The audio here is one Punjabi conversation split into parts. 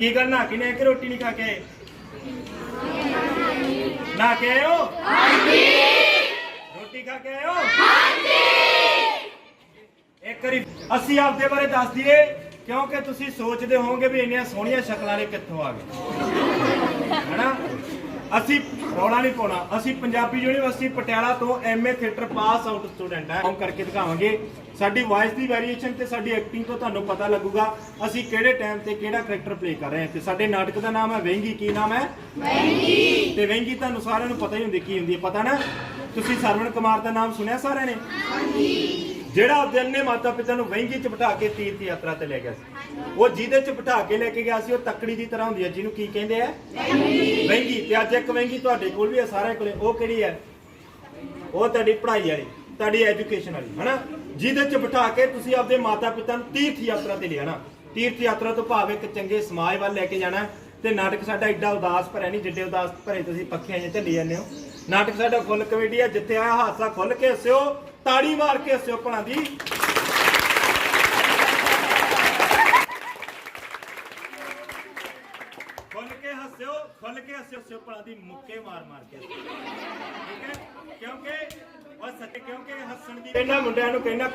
ਕੀ ਕਰਨਾ ਕਿਨੇ ਕਿ ਰੋਟੀ ਨਹੀਂ ਖਾ ਕੇ ਨਾ ਕੇ ਆਏ ਹਾਂਜੀ ਰੋਟੀ ਖਾ ਕੇ ਆਇਓ ਹਾਂਜੀ ਇੱਕ ਵਾਰੀ ਅਸੀਂ ਆਪਦੇ ਬਾਰੇ ਦੱਸ ਦਈਏ, ਕਿਉਂਕਿ ਤੁਸੀਂ ਸੋਚਦੇ ਹੋਵੋਗੇ ਵੀ ਇੰਨੀਆਂ ਸੋਹਣੀਆਂ ਸ਼ਕਲਾਂ ਨੇ ਕਿੱਥੋਂ ਆ ਗਏ। ਹੈਨਾ? ਅਸੀਂ ਰੌਲਾ ਨਹੀਂ ਪਾਉਣਾ। ਅਸੀਂ ਪੰਜਾਬੀ ਯੂਨੀਵਰਸਿਟੀ ਪਟਿਆਲਾ ਤੋਂ MA theatre pass out student ਹੈ ਕੰਮ ਕਰਕੇ ਦਿਖਾਵਾਂਗੇ। ਸਾਡੀ ਵਾਇਸ ਦੀ ਵੈਰੀਏਸ਼ਨ ਤੇ ਸਾਡੀ ਐਕਟਿੰਗ ਤੋਂ ਤੁਹਾਨੂੰ ਪਤਾ ਲੱਗੂਗਾ ਅਸੀਂ ਕਿਹੜੇ ਟਾਈਮ ਤੇ ਕਿਹੜਾ ਕਰੈਕਟਰ ਪਲੇ ਕਰ ਰਹੇ ਹਾਂ। ਤੇ ਸਾਡੇ ਨਾਟਕ ਦਾ ਨਾਮ ਹੈ ਵਹਿੰਗੀ। ਕੀ ਨਾਮ ਹੈ? ਵਹਿੰਗੀ। ਤੇ ਵਹਿੰਗੀ ਤੁਹਾਨੂੰ ਸਾਰਿਆਂ ਨੂੰ ਪਤਾ ਹੀ ਹੁੰਦੀ ਕੀ ਹੁੰਦੀ ਹੈ ਪਤਾ ਨਾ? ਤੁਸੀਂ ਸਰਵਣ ਕੁਮਾਰ ਦਾ ਨਾਮ ਸੁਣਿਆ ਸਾਰਿਆਂ ਨੇ? ਜਿਹੜਾ ਦਿਲ ਅੰਨੇ ਮਾਤਾ ਪਿਤਾ ਨੂੰ ਵਹਿੰਗੀ ਚ ਬਿਠਾ ਕੇ ਤੀਰਥ ਯਾਤਰਾ ਤੇ ਲੈ ਗਿਆ ਸੀ। ਉਹ ਜਿਹਦੇ ਚ ਬਿਠਾ ਕੇ ਲੈ ਕੇ ਗਿਆ ਸੀ, ਉਹ ਤੱਕੜੀ ਦੀ ਤਰ੍ਹਾਂ ਹੁੰਦੀ ਹੈ। ਜਿਹਨੂੰ ਕੀ ਕਹਿੰਦੇ ਆ? ਵਹਿੰਗੀ। ਤੇ ਅੱਜ ਇੱਕ ਵਹਿੰਗੀ ਤੁਹਾਡੇ ਕੋਲ ਵੀ ਹੈ ਸਾਰਿਆਂ ਕੋਲੇ। ਉਹ ਕਿਹੜੀ ਹੈ? ਉਹ ਤੁਹਾਡੀ ਪੜ੍ਹਾਈ ਵਾਲੀ, ਤੁਹਾਡੀ ਐਜੂਕੇਸ਼ਨ ਵਾਲੀ, ਹਨਾ? ਜਿਹਦੇ ਚ ਬਿਠਾ ਕੇ ਤੁਸੀਂ ਆਪਦੇ ਮਾਤਾ ਪਿਤਾ ਨੂੰ ਤੀਰਥ ਯਾਤਰਾ ਤੇ ਲਿਆਣਾ। ਤੀਰਥ ਯਾਤਰਾ ਤੋਂ ਭਾਵ ਇੱਕ ਚੰਗੇ ਸਮਾਜ ਵੱਲ ਲੈ ਕੇ ਜਾਣਾ। ਤੇ ਨਾਟਕ ਸਾਡਾ ਐਡਾ ਉਦਾਸ ਭਰਿਆ ਨਹੀਂ, ਜਿੱਡੇ ਉਦਾਸ ਭਰੇ ਤੁਸੀਂ ਪੱਖੀਆਂ ਜਿਹਾ ਝੱਲੀ ਜਾਂਦੇ ਹੋ। ਨਾਟਕ ਸਾਡਾ ਫੁੱਲ ਕਮੇਡੀ ਹੈ ਜਿੱਥੇ ਆਇਆ ਹਾਸਾ ਖੁੱਲ ਕੇ ਹੱਸਿਓ ਤਾੜੀ ਮਾਰ ਕੇ ਹੱਸਿਓ ਭਲਾਂ ਦੀ ਖੁੱਲ ਕੇ ਹੱਸਿਓ ਖੁੱਲ ਕੇ ਹੱਸਿਓ ਹੱਸਿਓ ਭਲਾਂ ਦੀ ਮੁੱਕੇ ਮਾਰ ਮਾਰ ਕੇ। ਠੀਕ ਹੈ ਕਿਉਂਕਿ ਉਹ ਸੱਚ ਕਿਉਂਕਿ ਹੱਸਣ ਦੀ ਇਹਨਾਂ ਮੁੰਡਿਆਂ ਨੂੰ ਕਹਿਣਾ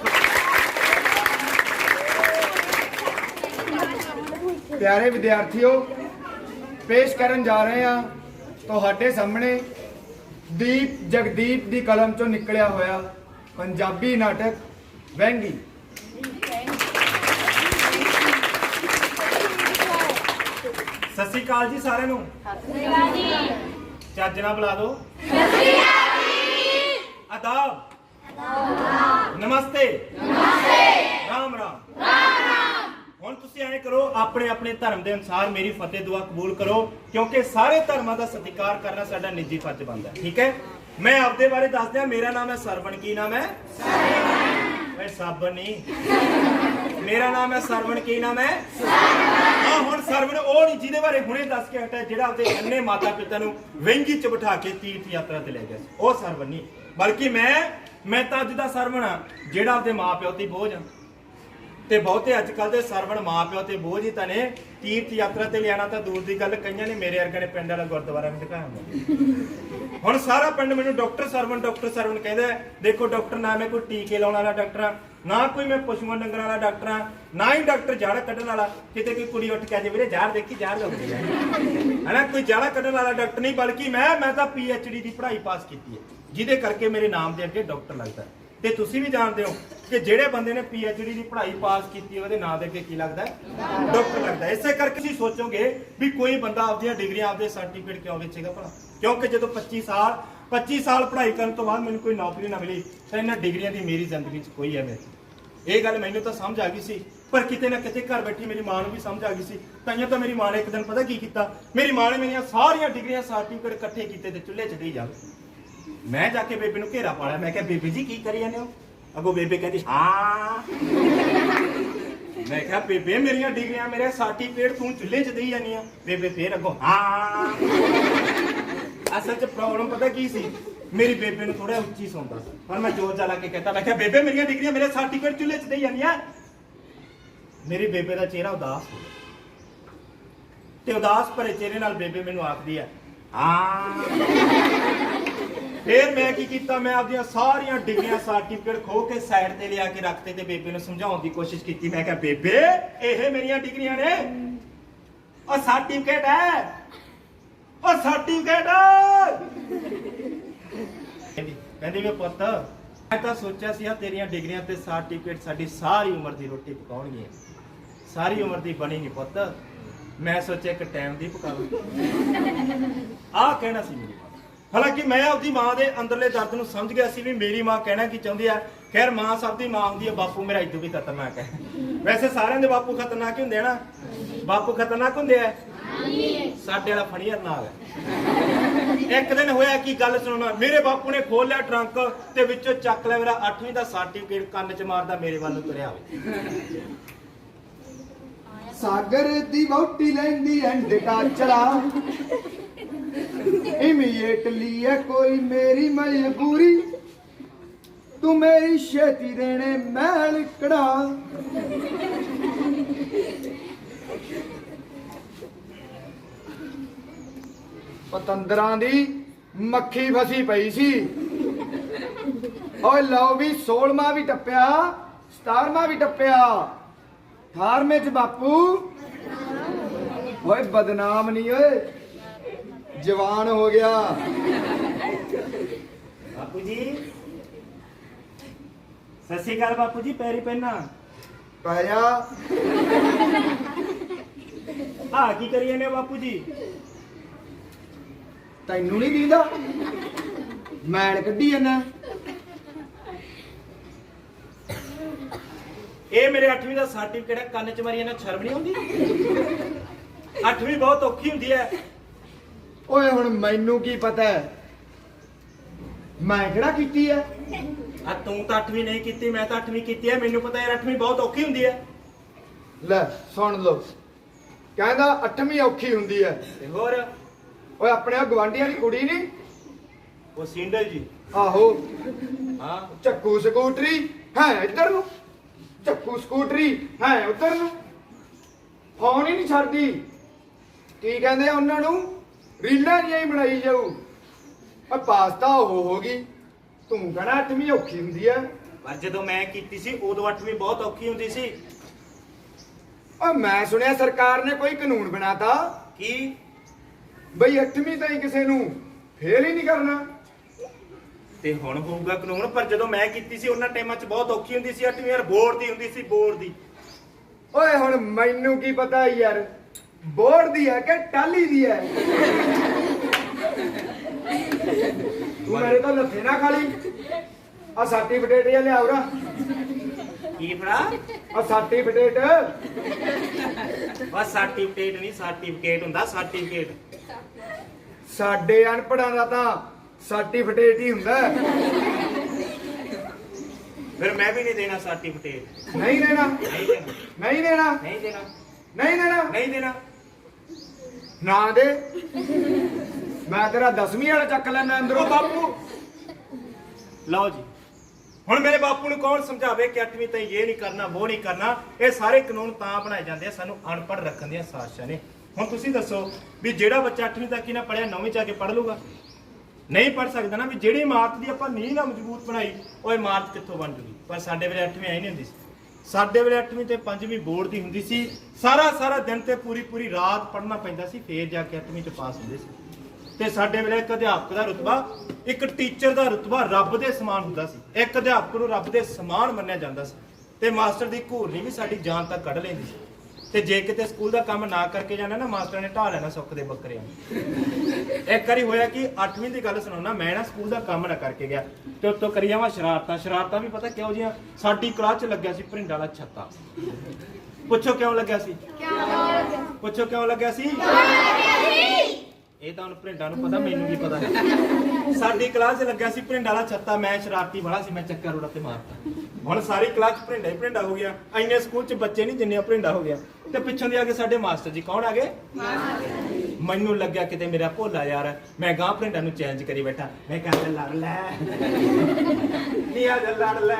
ਪਿਆਰੇ ਵਿਦਿਆਰਥੀਓ ਪੇਸ਼ ਕਰਨ ਜਾ ਰਹੇ ਹਾਂ ਤੁਹਾਡੇ ਸਾਹਮਣੇ ਦੀਪ ਜਗਦੀਪ ਦੀ ਕਲਮ ਚੋਂ ਨਿਕਲਿਆ ਹੋਇਆ ਪੰਜਾਬੀ ਨਾਟਕ, ਵਹਿੰਗੀ। ਸਤਿ ਸ੍ਰੀ ਅਕਾਲ ਜੀ ਸਾਰਿਆਂ ਨੂੰ। ਚੱਜ ਨਾਲ ਬੁਲਾ ਦਿਓ। ਆਦਾਬ ਨਮਸਤੇ। ਰਾਮ ਰਾਮ। ਹੁਣ ਤੁਸੀਂ ਐਂ ਕਰੋ, ਆਪਣੇ ਆਪਣੇ ਧਰਮ ਦੇ ਅਨੁਸਾਰ ਮੇਰੀ ਫਤਿਹ ਦੁਆ ਕਬੂਲ ਕਰੋ, ਕਿਉਂਕਿ ਸਾਰੇ ਧਰਮਾਂ ਦਾ ਸਤਿਕਾਰ ਕਰਨਾ ਸਾਡਾ ਨਿੱਜੀ ਫਰਜ਼ ਬਣਦਾ ਠੀਕ ਹੈ? ਮੈਂ ਆਪਦੇ ਬਾਰੇ ਦੱਸ ਦਿਆਂ ਮੇਰਾ ਨਾਮ ਹੈ ਸਰਵਣ ਕੀ ਨਾਮ ਹੈ? ਸਰਵਣ। ਸਾਬਣ ਨਹੀਂ ਮੇਰਾ ਨਾਮ ਹੈ ਸਰਵਣ ਕੀ ਨਾਮ ਹੈ? ਆ ਹੁਣ ਸਰਵਣ ਉਹ ਨਹੀਂ ਜਿਹਦੇ ਬਾਰੇ ਹੁਣੇ ਦੱਸ ਕੇ ਹਟਿਆ ਜਿਹੜਾ ਆਪਦੇ ਅੰਨੇ ਮਾਤਾ ਪਿਤਾ ਨੂੰ ਵਹਿੰਗੀ ਚ ਬਿਠਾ ਕੇ ਤੀਰਥ ਯਾਤਰਾ ਤੇ ਲੈ ਗਿਆ ਸੀ। ਉਹ ਸਰਵਣ ਨਹੀਂ ਬਲਕਿ ਮੈਂ ਮੈਂ ਤਾਂ ਅੱਜ ਦਾ ਸਰਵਣ ਆ ਜਿਹੜਾ ਆਪਦੇ ਮਾਪਿਓ ਤੇ ਬੋਝ ਆ ਤੇ ਬਹੁਤੇ ਅੱਜ ਕੱਲ ਦੇ ਸਰਵਣ ਮਾਪਿਓ ਤੇ ਬੋਝ ਹੀ ਤਾਂ ਨੇ, ਤੀਰਥ ਯਾਤਰਾ ਤੇ ਲਿਆਣਾ ਤਾਂ ਦੂਰ ਦੀ ਗੱਲ, ਕਈਆਂ ਨੇ ਮੇਰੇ ਵਰਗੇ ਨੇ ਪਿੰਡ ਵਾਲਾ ਗੁਰਦੁਆਰਾ ਵੀ ਦਿਖਾਇਆ ਹੁਣ ਸਾਰਾ ਪਿੰਡ ਮੈਨੂੰ ਡਾਕਟਰ ਸਰਵਣ ਡਾਕਟਰ ਸਰਵਣ ਕਹਿੰਦਾ ਦੇਖੋ ਡਾਕਟਰ ਨਾ ਮੈਂ ਕੋਈ ਟੀਕੇ ਲਾਉਣ ਵਾਲਾ ਡਾਕਟਰ ਆ ਨਾ ਕੋਈ ਮੈਂ ਪਸ਼ੂਆਂ ਡੰਗਰਾਂ ਵਾਲਾ ਡਾਕਟਰ ਆ ਨਾ ਹੀ ਡਾਕਟਰ ਜਾੜਾ ਕੱਢਣ ਵਾਲਾ, ਕਿਤੇ ਕੋਈ ਕੁੜੀ ਉੱਠ ਕੇ ਆ ਜੇ ਵੀਰੇ ਜਾੜ ਦੇਖੀ, ਜਾੜ ਲਾਉਂਦੀ ਹੈ। ਹਨਾ, ਕੋਈ ਜਾੜਾ ਕੱਢਣ ਵਾਲਾ ਡਾਕਟਰ ਨਹੀਂ, ਬਲਕਿ ਮੈਂ ਮੈਂ ਤਾਂ ਡੀ ਦੀ ਪੜ੍ਹਾਈ ਪਾਸ ਕੀਤੀ ਹੈ, ਜਿਹਦੇ ਕਰਕੇ ਮੇਰੇ ਨਾਮ ਦੇ ਅੱਗੇ ਡਾਕਟਰ ਲੱਗਦਾ ਤੇ ਤੁਸੀਂ ਵੀ ਜਾਣਦੇ ਹੋ ਕਿ ਜਿਹੜੇ ਬੰਦੇ ਨੇ ਡੀ ਦੀ ਪੜ੍ਹਾਈ ਪਾਸ ਕੀਤੀ, ਉਹਦੇ ਨਾਂ ਦੇ ਅੱਗੇ ਕੀ ਲੱਗਦਾ ਡਾਕਟਰ ਲੱਗਦਾ ਇਸੇ ਕਰਕੇ ਤੁਸੀਂ ਸੋਚੋਗੇ ਵੀ ਕੋਈ ਬੰਦਾ ਆਪਦੀਆਂ ਡਿਗਰੀਆਂ, ਆਪਦੇ ਸਰਟੀਫਿਕੇਟ ਕਿਉਂ ਵੇਚੇਗਾ ਭਲਾ? ਕਿਉਂਕਿ ਜਦੋਂ 25 ਸਾਲ 25 ਸਾਲ ਪੜ੍ਹਾਈ ਕਰਨ ਤੋਂ ਬਾਅਦ ਮੈਨੂੰ ਕੋਈ ਨੌਕਰੀ ਨਾ ਮਿਲੀ, ਤਾਂ ਇਹਨਾਂ ਡਿਗਰੀਆਂ ਦੀ ਮੇਰੀ ਜ਼ਿੰਦਗੀ 'ਚ ਕੋਈ ਅਹਿਮੀਅਤ ਨਹੀਂ। ਇਹ ਗੱਲ ਮੈਨੂੰ ਤਾਂ ਸਮਝ ਆ ਗਈ ਸੀ, ਪਰ ਕਿਤੇ ਨਾ ਕਿਤੇ ਘਰ ਬੈਠੀ ਮੇਰੀ ਮਾਂ ਨੂੰ ਵੀ ਸਮਝ ਆ ਗਈ ਸੀ। ਤਾਈਆਂ ਤਾਂ ਮੇਰੀ ਮਾਂ ਨੇ ਇੱਕ ਦਿਨ ਪਤਾ ਕੀ ਕੀਤਾ? ਮੇਰੀ ਮਾਂ ਨੇ ਮੇਰੀਆਂ ਸਾਰੀਆਂ ਡਿਗਰੀਆਂ ਸਰਟੀਫਿਕੇਟ ਇਕੱਠੇ ਕੀਤੇ ਤੇ ਚੁੱਲ੍ਹੇ 'ਚ ਦੇਈ ਜਾਵੇ। ਮੈਂ ਜਾ ਕੇ ਬੇਬੇ ਨੂੰ ਘੇਰਾ ਪਾ ਲਿਆ ਮੈਂ ਕਿਹਾ, ਬੇਬੇ ਜੀ, ਕੀ ਕਰੀ ਜਾਂਦੇ ਹੋ? ਅਗੋ ਬੇਬੇ ਕਹਿੰਦੀ, ਹਾਂ। ਮੈਂ ਕਿਹਾ, ਬੇਬੇ, ਮੇਰੀਆਂ ਡਿਗਰੀਆਂ ਮੇਰੇ ਸਰਟੀਫਿਕੇਟ ਤੂੰ ਚੁੱਲ੍ਹੇ 'ਚ ਦੇਈ ਜਾਂਦੀ ਆ। ਬੇਬੇ ਫੇਰ ਅਗੋ, ਹਾਂ। ਅਸਲ 'ਚ ਪ੍ਰੋਬਲਮ ਪਤਾ ਕੀ ਸੀ? ਮੇਰੀ ਬੇਬੇ ਨੂੰ ਥੋੜਾ ਉੱਚੀ ਸੌਂਦਾ ਸੀ। ਪਰ ਮੈਂ ਜੋਰ ਜਾ ਲਾ ਕੇ ਕਹਤਾ, ਮੈਂ ਕਿਹਾ, ਬੇਬੇ, ਮੇਰੀਆਂ ਡਿਗਰੀਆਂ ਮੇਰੇ ਸਰਟੀਫਿਕੇਟ ਚੁੱਲ੍ਹੇ 'ਚ ਦੇਈ ਜਾਂਦੀਆਂ। ਮੇਰੀ ਬੇਬੇ ਦਾ ਚਿਹਰਾ ਉਦਾਸ ਹੋ ਗਿਆ। ਤੇ ਉਦਾਸ ਭਰੇ ਚਿਹਰੇ ਨਾਲ ਬੇਬੇ ਮੈਨੂੰ ਆਖਦੀ ਹੈ ਹਾਂ। ਫੇਰ ਮੈਂ ਕੀ ਕੀਤਾ? ਮੈਂ ਆਪਦੀਆਂ ਸਾਰੀਆਂ ਡਿਗਰੀਆਂ ਸਰਟੀਫਿਕੇਟ ਖੋ ਕੇ ਸਾਈਡ ਤੇ ਲਿਆ ਕੇ ਰੱਖਤੇ ਤੇ ਬੇਬੇ ਨੂੰ ਸਮਝਾਉਣ ਦੀ ਕੋਸ਼ਿਸ਼ ਕੀਤੀ। ਮੈਂ ਕਿਹਾ, ਬੇਬੇ, ਇਹ ਮੇਰੀਆਂ ਡਿਗਰੀਆਂ ਨੇ। ਉਹ ਸਰਟੀਫਿਕੇਟ ਹੈ। ਉਹ ਸਰਟੀਫਿਕੇਟ ਕਹਿੰਦੀ ਕਹਿੰਦੀ ਪੁੱਤ, ਮੈਂ ਤਾਂ ਸੋਚਿਆ ਸੀ ਆ ਤੇਰੀਆਂ ਡਿਗਰੀਆਂ ਤੇ ਸਰਟੀਫਿਕੇਟ ਸਾਡੀ ਸਾਰੀ ਉਮਰ ਦੀ ਰੋਟੀ ਪਕਾਉਣਗੇ ਸਾਰੀ ਉਮਰ ਦੀ ਬਣੀ ਨਹੀਂ ਪੁੱਤ। ਮੈਂ ਸੋਚਿਆ ਇੱਕ ਟਾਈਮ ਦੀ ਪਕਾਵਾਂ। ਆਹ ਕਹਿਣਾ ਸੀ ਮੇਰੀ ਹਾਲਾਂਕਿ ਮੈਂ ਆਪਦੀ ਮਾਂ ਦੇ ਅੰਦਰਲੇ ਦਰਦ ਨੂੰ ਸਮਝ ਗਿਆ ਸੀ ਵੀ ਮੇਰੀ ਮਾਂ ਕਹਿਣਾ ਕੀ ਚਾਹੁੰਦੀ ਆ। ਖੈਰ, ਮਾਂ ਸਭ ਦੀ ਮਾਂ ਹੁੰਦੀ ਆ, ਬਾਪੂ ਮੇਰਾ ਇਦੋਂ ਵੀ ਖਤਰਨਾਕ ਹੈ। ਵੈਸੇ ਸਾਰਿਆਂ ਦੇ ਬਾਪੂ ਖਤਰਨਾਕ ਹੀ ਹੁੰਦੇ ਆ ਨਾ। ਬਾਪੂ ਖਤਰਨਾਕ ਹੁੰਦੇ ਆ? ਸਾਡੇ ਵਾਲਾ ਫਣੀਅਰ ਨਾਲ ਹੈ। ਇੱਕ ਦਿਨ ਹੋਇਆ ਕੀ ਗੱਲ ਸੁਣਨਾ? ਮੇਰੇ ਬਾਪੂ ਨੇ ਖੋਲ ਲਿਆ ਟਰੰਕ ਤੇ ਵਿੱਚੋਂ ਚੱਕ ਲਿਆ ਮੇਰਾ 8ਵੀਂ ਦਾ ਸਰਟੀਫਿਕੇਟ ਕੰਨ 'ਚ ਮਾਰਦਾ ਮੇਰੇ ਵੱਲ ਤੁਰਿਆ ਹੋਵੇ। ਸਾਗਰ ਦੀ ਵਹੁਟੀ ਲੈਂਦੀ ਐਂਡ ਚਲਾ ਇਮੀਡੀਏਟਲੀ ਹੈ, ਕੋਈ ਮੇਰੀ ਮਜਬੂਰੀ। ਤੂੰ ਮੇਰੀ ਛੇਤੀ ਦੇਣੇ ਮੈਲ ਕੜਾ ਪਤੰਦਰਾਂ ਦੀ ਮੱਖੀ ਫਸੀ ਪਈ ਸੀ। ਓਏ ਲਓ ਵੀ 16ਵਾਂ ਵੀ ਟੱਪਿਆ 17ਵਾਂ ਵੀ ਟੱਪਿਆ। 18ਵੇਂ ਚ ਬਾਪੂ। ਓਏ ਬਦਨਾਮ ਨਹੀਂ ਓਏ। ਜਵਾਨ ਹੋ ਗਿਆ। ਬਾਪੂ ਜੀ। ਸਤਿ ਸ਼੍ਰੀ ਅਕਾਲ ਬਾਪੂ ਜੀ ਪੈਰੀ ਪੈਣਾ ਪਾਇਆ ਆ ਕੀ ਕਰੀ ਜਾਂਦੇ ਹੋ ਬਾਪੂ ਜੀ? ਤੈਨੂੰ ਨਹੀਂ ਦੀਦਾ। ਮੈਲ ਕੱਢੀ ਜਾਂਦਾ। ਇਹ ਮੇਰੇ 8ਵੀਂ ਦਾ ਸਰਟੀਫਿਕੇਟ ਹੈ ਕੰਨ ਚ ਮਾਰੀ ਇਹਨਾਂ ਸ਼ਰਮ ਨਹੀਂ ਆਉਂਦੀ? 8ਵੀਂ ਬਹੁਤ ਔਖੀ ਹੁੰਦੀ ਹੈ। ਓਏ ਹੁਣ ਮੈਨੂੰ ਕੀ ਪਤਾ? ਹੈ ਮੈਂ ਕਿਹੜਾ ਕੀਤੀ ਹੈ ਆ ਤੂੰ ਤਾਂ 8ਵੀਂ ਨਹੀਂ ਕੀਤੀ ਮੈਂ ਤਾਂ 8ਵੀਂ ਕੀਤੀ ਹੈ ਮੈਨੂੰ ਪਤਾ ਯਾਰ 8ਵੀਂ ਬਹੁਤ ਔਖੀ ਹੁੰਦੀ ਹੈ ਲੈ ਸੁਣ ਲਓ। ਕਹਿੰਦਾ 8ਵੀਂ ਔਖੀ ਹੁੰਦੀ ਹੈ ਤੇ ਹੋਰ? ਓਏ ਆਪਣੇ ਆ ਗਵਾਂਢੀਆਂ ਦੀ ਕੁੜੀ ਨਹੀਂ ਉਹ ਸਿੰਡਲ ਜੀ। ਆਹੋ। ਹਾਂ। ਚੱਕੂ ਸਕੂਟਰੀ ਹੈ ਇੱਧਰ ਨੂੰ। ਚੱਕੂ ਸਕੂਟਰੀ ਹੈ ਉੱਧਰ ਨੂੰ। ਫੋਨ ਹੀ ਨਹੀਂ ਛੱਡਦੀ। ਕੀ ਕਹਿੰਦੇ ਆ ਉਹਨਾਂ ਨੂੰ? ਰੀਲਾਂ ਜਿਹੀਆਂ ਹੀ ਬਣਾਈ ਜਾਊ। ਆ ਪਾਸਤਾ ਉਹ ਹੋ ਗਈ। ਤੂੰ ਕਹਣਾ ਅੱਠਵੀਂ ਔਖੀ ਹੁੰਦੀ ਐ ਪਰ ਜਦੋਂ ਮੈਂ ਕੀਤੀ ਸੀ ਉਦੋਂ 8ਵੀਂ ਬਹੁਤ ਔਖੀ ਹੁੰਦੀ ਸੀ। ਓ ਮੈਂ ਸੁਣਿਆ ਸਰਕਾਰ ਨੇ ਕੋਈ ਕਾਨੂੰਨ ਬਣਾਤਾ। ਕੀ? ਬਈ ਅੱਠਵੀਂ ਤਾਈਂ ਕਿਸੇ ਨੂੰ ਫੇਲ ਹੀ ਨਹੀਂ ਕਰਨਾ। ਤੇ ਹੁਣ ਹੋਊਗਾ ਕਾਨੂੰਨ ਪਰ ਜਦੋਂ ਮੈਂ ਕੀਤੀ ਸੀ ਉਹਨਾਂ ਟਾਈਮਾਂ 'ਚ ਬਹੁਤ ਔਖੀ ਹੁੰਦੀ ਸੀ 8ਵੀਂ ਯਾਰ ਬੋਰਡ ਦੀ ਹੁੰਦੀ ਸੀ ਬੋਰਡ ਦੀ। ਓਏ ਹੁਣ ਮੈਨੂੰ ਕੀ ਪਤਾ ਯਾਰ। ਬੋਰਡ ਦੀ ਹੈ ਕਿ ਟਾਲੀ ਦੀ ਹੈ? ਤੂੰ ਮੇਰੇ ਤੋਂ ਲੱਥੇ ਨਾ ਖਾਲੀ ਆ ਸਰਟੀਫਿਕੇਟ ਇਹ ਲਿਆਉ ਰਾ ਕੀ ਫੜਾ? ਆ ਸਰਟੀਫਿਕੇਟ ਬਸ ਸਰਟੀਫਿਕੇਟ ਨਹੀਂ ਸਰਟੀਫਿਕੇਟ ਹੁੰਦਾ ਸਰਟੀਫਿਕੇਟ ਸਾਡੇ ਅਨਪੜਾਂ ਦਾ ਤਾਂ ਸਰਟੀਫਿਕੇਟ ਹੀ ਹੁੰਦਾ। ਫਿਰ ਮੈਂ ਵੀ ਨਹੀਂ ਦੇਣਾ ਸਰਟੀਫਿਕੇਟ ਨਹੀਂ ਦੇਣਾ। ਨਹੀਂ ਦੇਣਾ। ਨਹੀਂ ਦੇਣਾ। ਨਹੀਂ ਦੇਣਾ। ਨਹੀਂ ਦੇਣਾ। ਨਹੀਂ ਦੇਣਾ। ਨਾ ਦੇ। ਮੈਂ ਤੇਰਾ 10ਵੀਂ ਵਾਲਾ ਚੱਕ ਲੈਣਾ ਅੰਦਰੋਂ ਬਾਪੂ। ਲਓ ਜੀ। ਹੁਣ ਮੇਰੇ ਬਾਪੂ ਨੂੰ ਕੌਣ ਸਮਝਾਵੇ ਕਿ 8ਵੀਂ ਤਾਈਂ ਇਹ ਨਹੀਂ ਕਰਨਾ, ਉਹ ਨਹੀਂ ਕਰਨਾ। ਇਹ ਸਾਰੇ ਕਾਨੂੰਨ ਤਾਂ ਬਣਾਏ ਜਾਂਦੇ ਆ, ਸਾਨੂੰ ਅਨਪੜ੍ਹ ਰੱਖਣ ਦੀਆਂ ਸਾਜ਼ਿਸ਼ਾਂ ਨੇ। ਹੁਣ ਤੁਸੀਂ ਦੱਸੋ ਵੀ ਜਿਹੜਾ ਬੱਚਾ 8ਵੀਂ ਤੱਕ ਹੀ ਨਾ ਪੜਿਆ 9ਵੀਂ ਚ ਆ ਕੇ ਪੜ ਲੂਗਾ ਨਹੀਂ ਪੜ ਸਕਦਾ ਨਾ ਵੀ ਜਿਹੜੀ ਇਮਾਰਤ ਦੀ ਆਪਾਂ ਨੀਂਹ ਨਾ ਮਜ਼ਬੂਤ ਬਣਾਈ, ਉਹ ਇਮਾਰਤ ਕਿੱਥੋਂ ਬਣ ਜੂਗੀ? ਪਰ ਸਾਡੇ ਵੇਲੇ 8ਵੀਂ ਆਈ ਨਹੀਂ ਹੁੰਦੀ ਸੀ। ਸਾਡੇ ਵੇਲੇ 8ਵੀਂ ਤੇ 5ਵੀਂ ਬੋਰਡ ਦੀ ਹੁੰਦੀ ਸੀ। ਸਾਰਾ ਸਾਰਾ ਦਿਨ ਤੇ ਪੂਰੀ ਪੂਰੀ ਰਾਤ ਪੜ੍ਹਨਾ ਪੈਂਦਾ ਸੀ, ਫੇਰ ਜਾ ਕੇ 8ਵੀਂ ਚ ਪਾਸ ਹੁੰਦੇ ਸੀ। ਤੇ ਸਾਡੇ ਵੇਲੇ ਇੱਕ ਅਧਿਆਪਕ ਦਾ ਰੁਤਬਾ, ਇੱਕ ਟੀਚਰ ਦਾ ਰੁਤਬਾ ਰੱਬ ਦੇ ਸਮਾਨ ਹੁੰਦਾ ਸੀ। ਇੱਕ ਅਧਿਆਪਕ ਨੂੰ ਰੱਬ ਦੇ ਸਮਾਨ ਮੰਨਿਆ ਜਾਂਦਾ ਸੀ। ਤੇ ਮਾਸਟਰ ਦੀ ਘੂਰਨੀ ਵੀ ਸਾਡੀ ਜਾਨ ਤੱਕ ਕੱਢ ਲੈਂਦੀ ਸੀ। ਤੇ ਜੇ ਕਿਤੇ ਸਕੂਲ ਦਾ ਕੰਮ ਨਾ ਕਰਕੇ ਜਾਣਾ ਨਾ, ਮਾਸਟਰ ਨੇ ਢਾ ਲੈਣਾ ਸੁੱਖ ਦੇ ਬੱਕਰਿਆਂ ਇੱਕ ਵਾਰੀ ਹੋਇਆ ਕਿ 8ਵੀਂ ਦੀ ਗੱਲ ਸੁਣਾਉਣਾ, ਮੈਂ ਨਾ ਸਕੂਲ ਦਾ ਕੰਮ ਨਾ ਕਰਕੇ ਗਿਆ ਤੇ ਉੱਤੋਂ ਕਰੀ ਜਾਵਾਂ ਸ਼ਰਾਰਤਾਂ। ਸ਼ਰਾਰਤਾਂ ਵੀ ਪਤਾ ਕਿਉਂ ਜੀਆਂ ਸਾਡੀ ਕਲਾਸ 'ਚ ਲੱਗਿਆ ਸੀ ਭਰਿੰਡਾ ਵਾਲਾ ਛੱਤਾ। ਪੁੱਛੋ ਕਿਉਂ ਲੱਗਿਆ ਸੀ? ਪੁੱਛੋ ਕਿਉਂ ਲੱਗਿਆ ਸੀ? ਇਹ ਤਾਂ ਹੁਣ ਭਰਿੰਡਾ ਨੂੰ ਪਤਾ, ਮੈਨੂੰ ਵੀ ਪਤਾ। ਸਾਡੀ ਕਲਾਸ 'ਚ ਲੱਗਿਆ ਸੀ ਭਰਿੰਡਾ ਵਾਲਾ ਛੱਤਾ, ਮੈਂ ਸ਼ਰਾਰਤੀ ਵਾਲਾ ਸੀ, ਮੈਂ ਚੱਕਰ ਰੋੜਾ ਤੇ ਮਾਰਤਾ। ਹੁਣ ਸਾਰੀ ਕਲਾਸ ਭਰਿੰਡਾ ਹੀ ਭਰਿੰਡਾ ਹੋ ਗਿਆ। ਐਨੇ ਸਕੂਲ 'ਚ ਬੱਚੇ ਨਹੀਂ ਜਿੰਨੇ ਭਰਿੰਡਾ ਹੋ ਗਿਆ। ਤੇ ਪਿੱਛੋਂ ਦੀ ਆ ਕੇ ਸਾਡੇ ਮਾਸਟਰ ਜੀ ਕੌਣ ਆ ਗਏ? ਮੈਨੂੰ ਲੱਗਿਆ ਕਿਤੇ ਮੇਰਾ ਭੋਲਾ ਯਾਰ। ਮੈਂ ਗਾਂ ਭਰਿੰਡਾ ਨੂੰ ਚੈਲੰਜ ਕਰੀ ਬੈਠਾ। ਮੈਂ ਕਹਿੰਦਾ ਲੜ ਲੈ। ਨੀ, ਆ ਜਾ ਲੜ ਲੈ।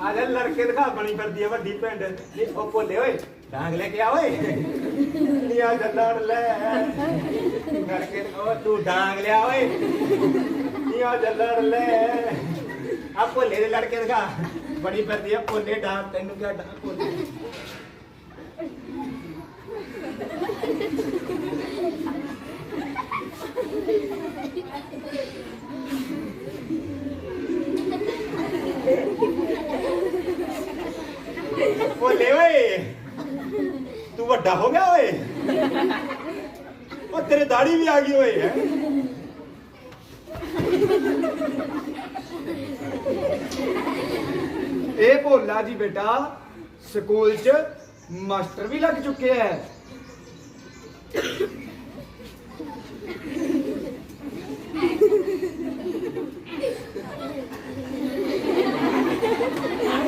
ਆ ਜਾ ਲੜ ਦਿਖਾ ਬਣੀ ਫਿਰਦੀ ਆ ਵੱਡੀ ਭਿੰਡ। ਨੀ, ਉਹ ਭੋਲੇ ਓਏ, ਡਾਂਗ ਲੈ ਕੇ ਆ ਓਏ। ਨੀ, ਆ ਜਾ ਲੜ ਲੈ। ਲੜ ਕੇ ਉਹ ਤੂੰ ਡਾਂਗ ਲਿਆ ਓਏ। ਨੀ, ਆ ਜਾ ਲੜ ਲੈ। ਆ ਭੋਲੇ ਦੇ ਲੜਕੇ ਦਿਖਾ। ਬਣੀ ਫਿਰਦੀ ਆ, ਭੋਲੇ ਡਾਂਗ ਤੈਨੂੰ ਕਿਆ ਡਾਂਗ ਭੋਲੇ। ਭੋਲੇ ਓਏ, ਤੂੰ ਵੱਡਾ ਹੋ ਗਿਆ ਓਏ। ਉਹ ਤੇਰੇ ਦਾੜੀ ਵੀ ਆ ਗਈ ਓਏ, ਹੈਂ? ਇਹ ਭੋਲਾ ਜੀ ਬੇਟਾ ਸਕੂਲ 'ਚ ਮਾਸਟਰ ਵੀ ਲੱਗ ਚੁੱਕਿਆ ਹੈ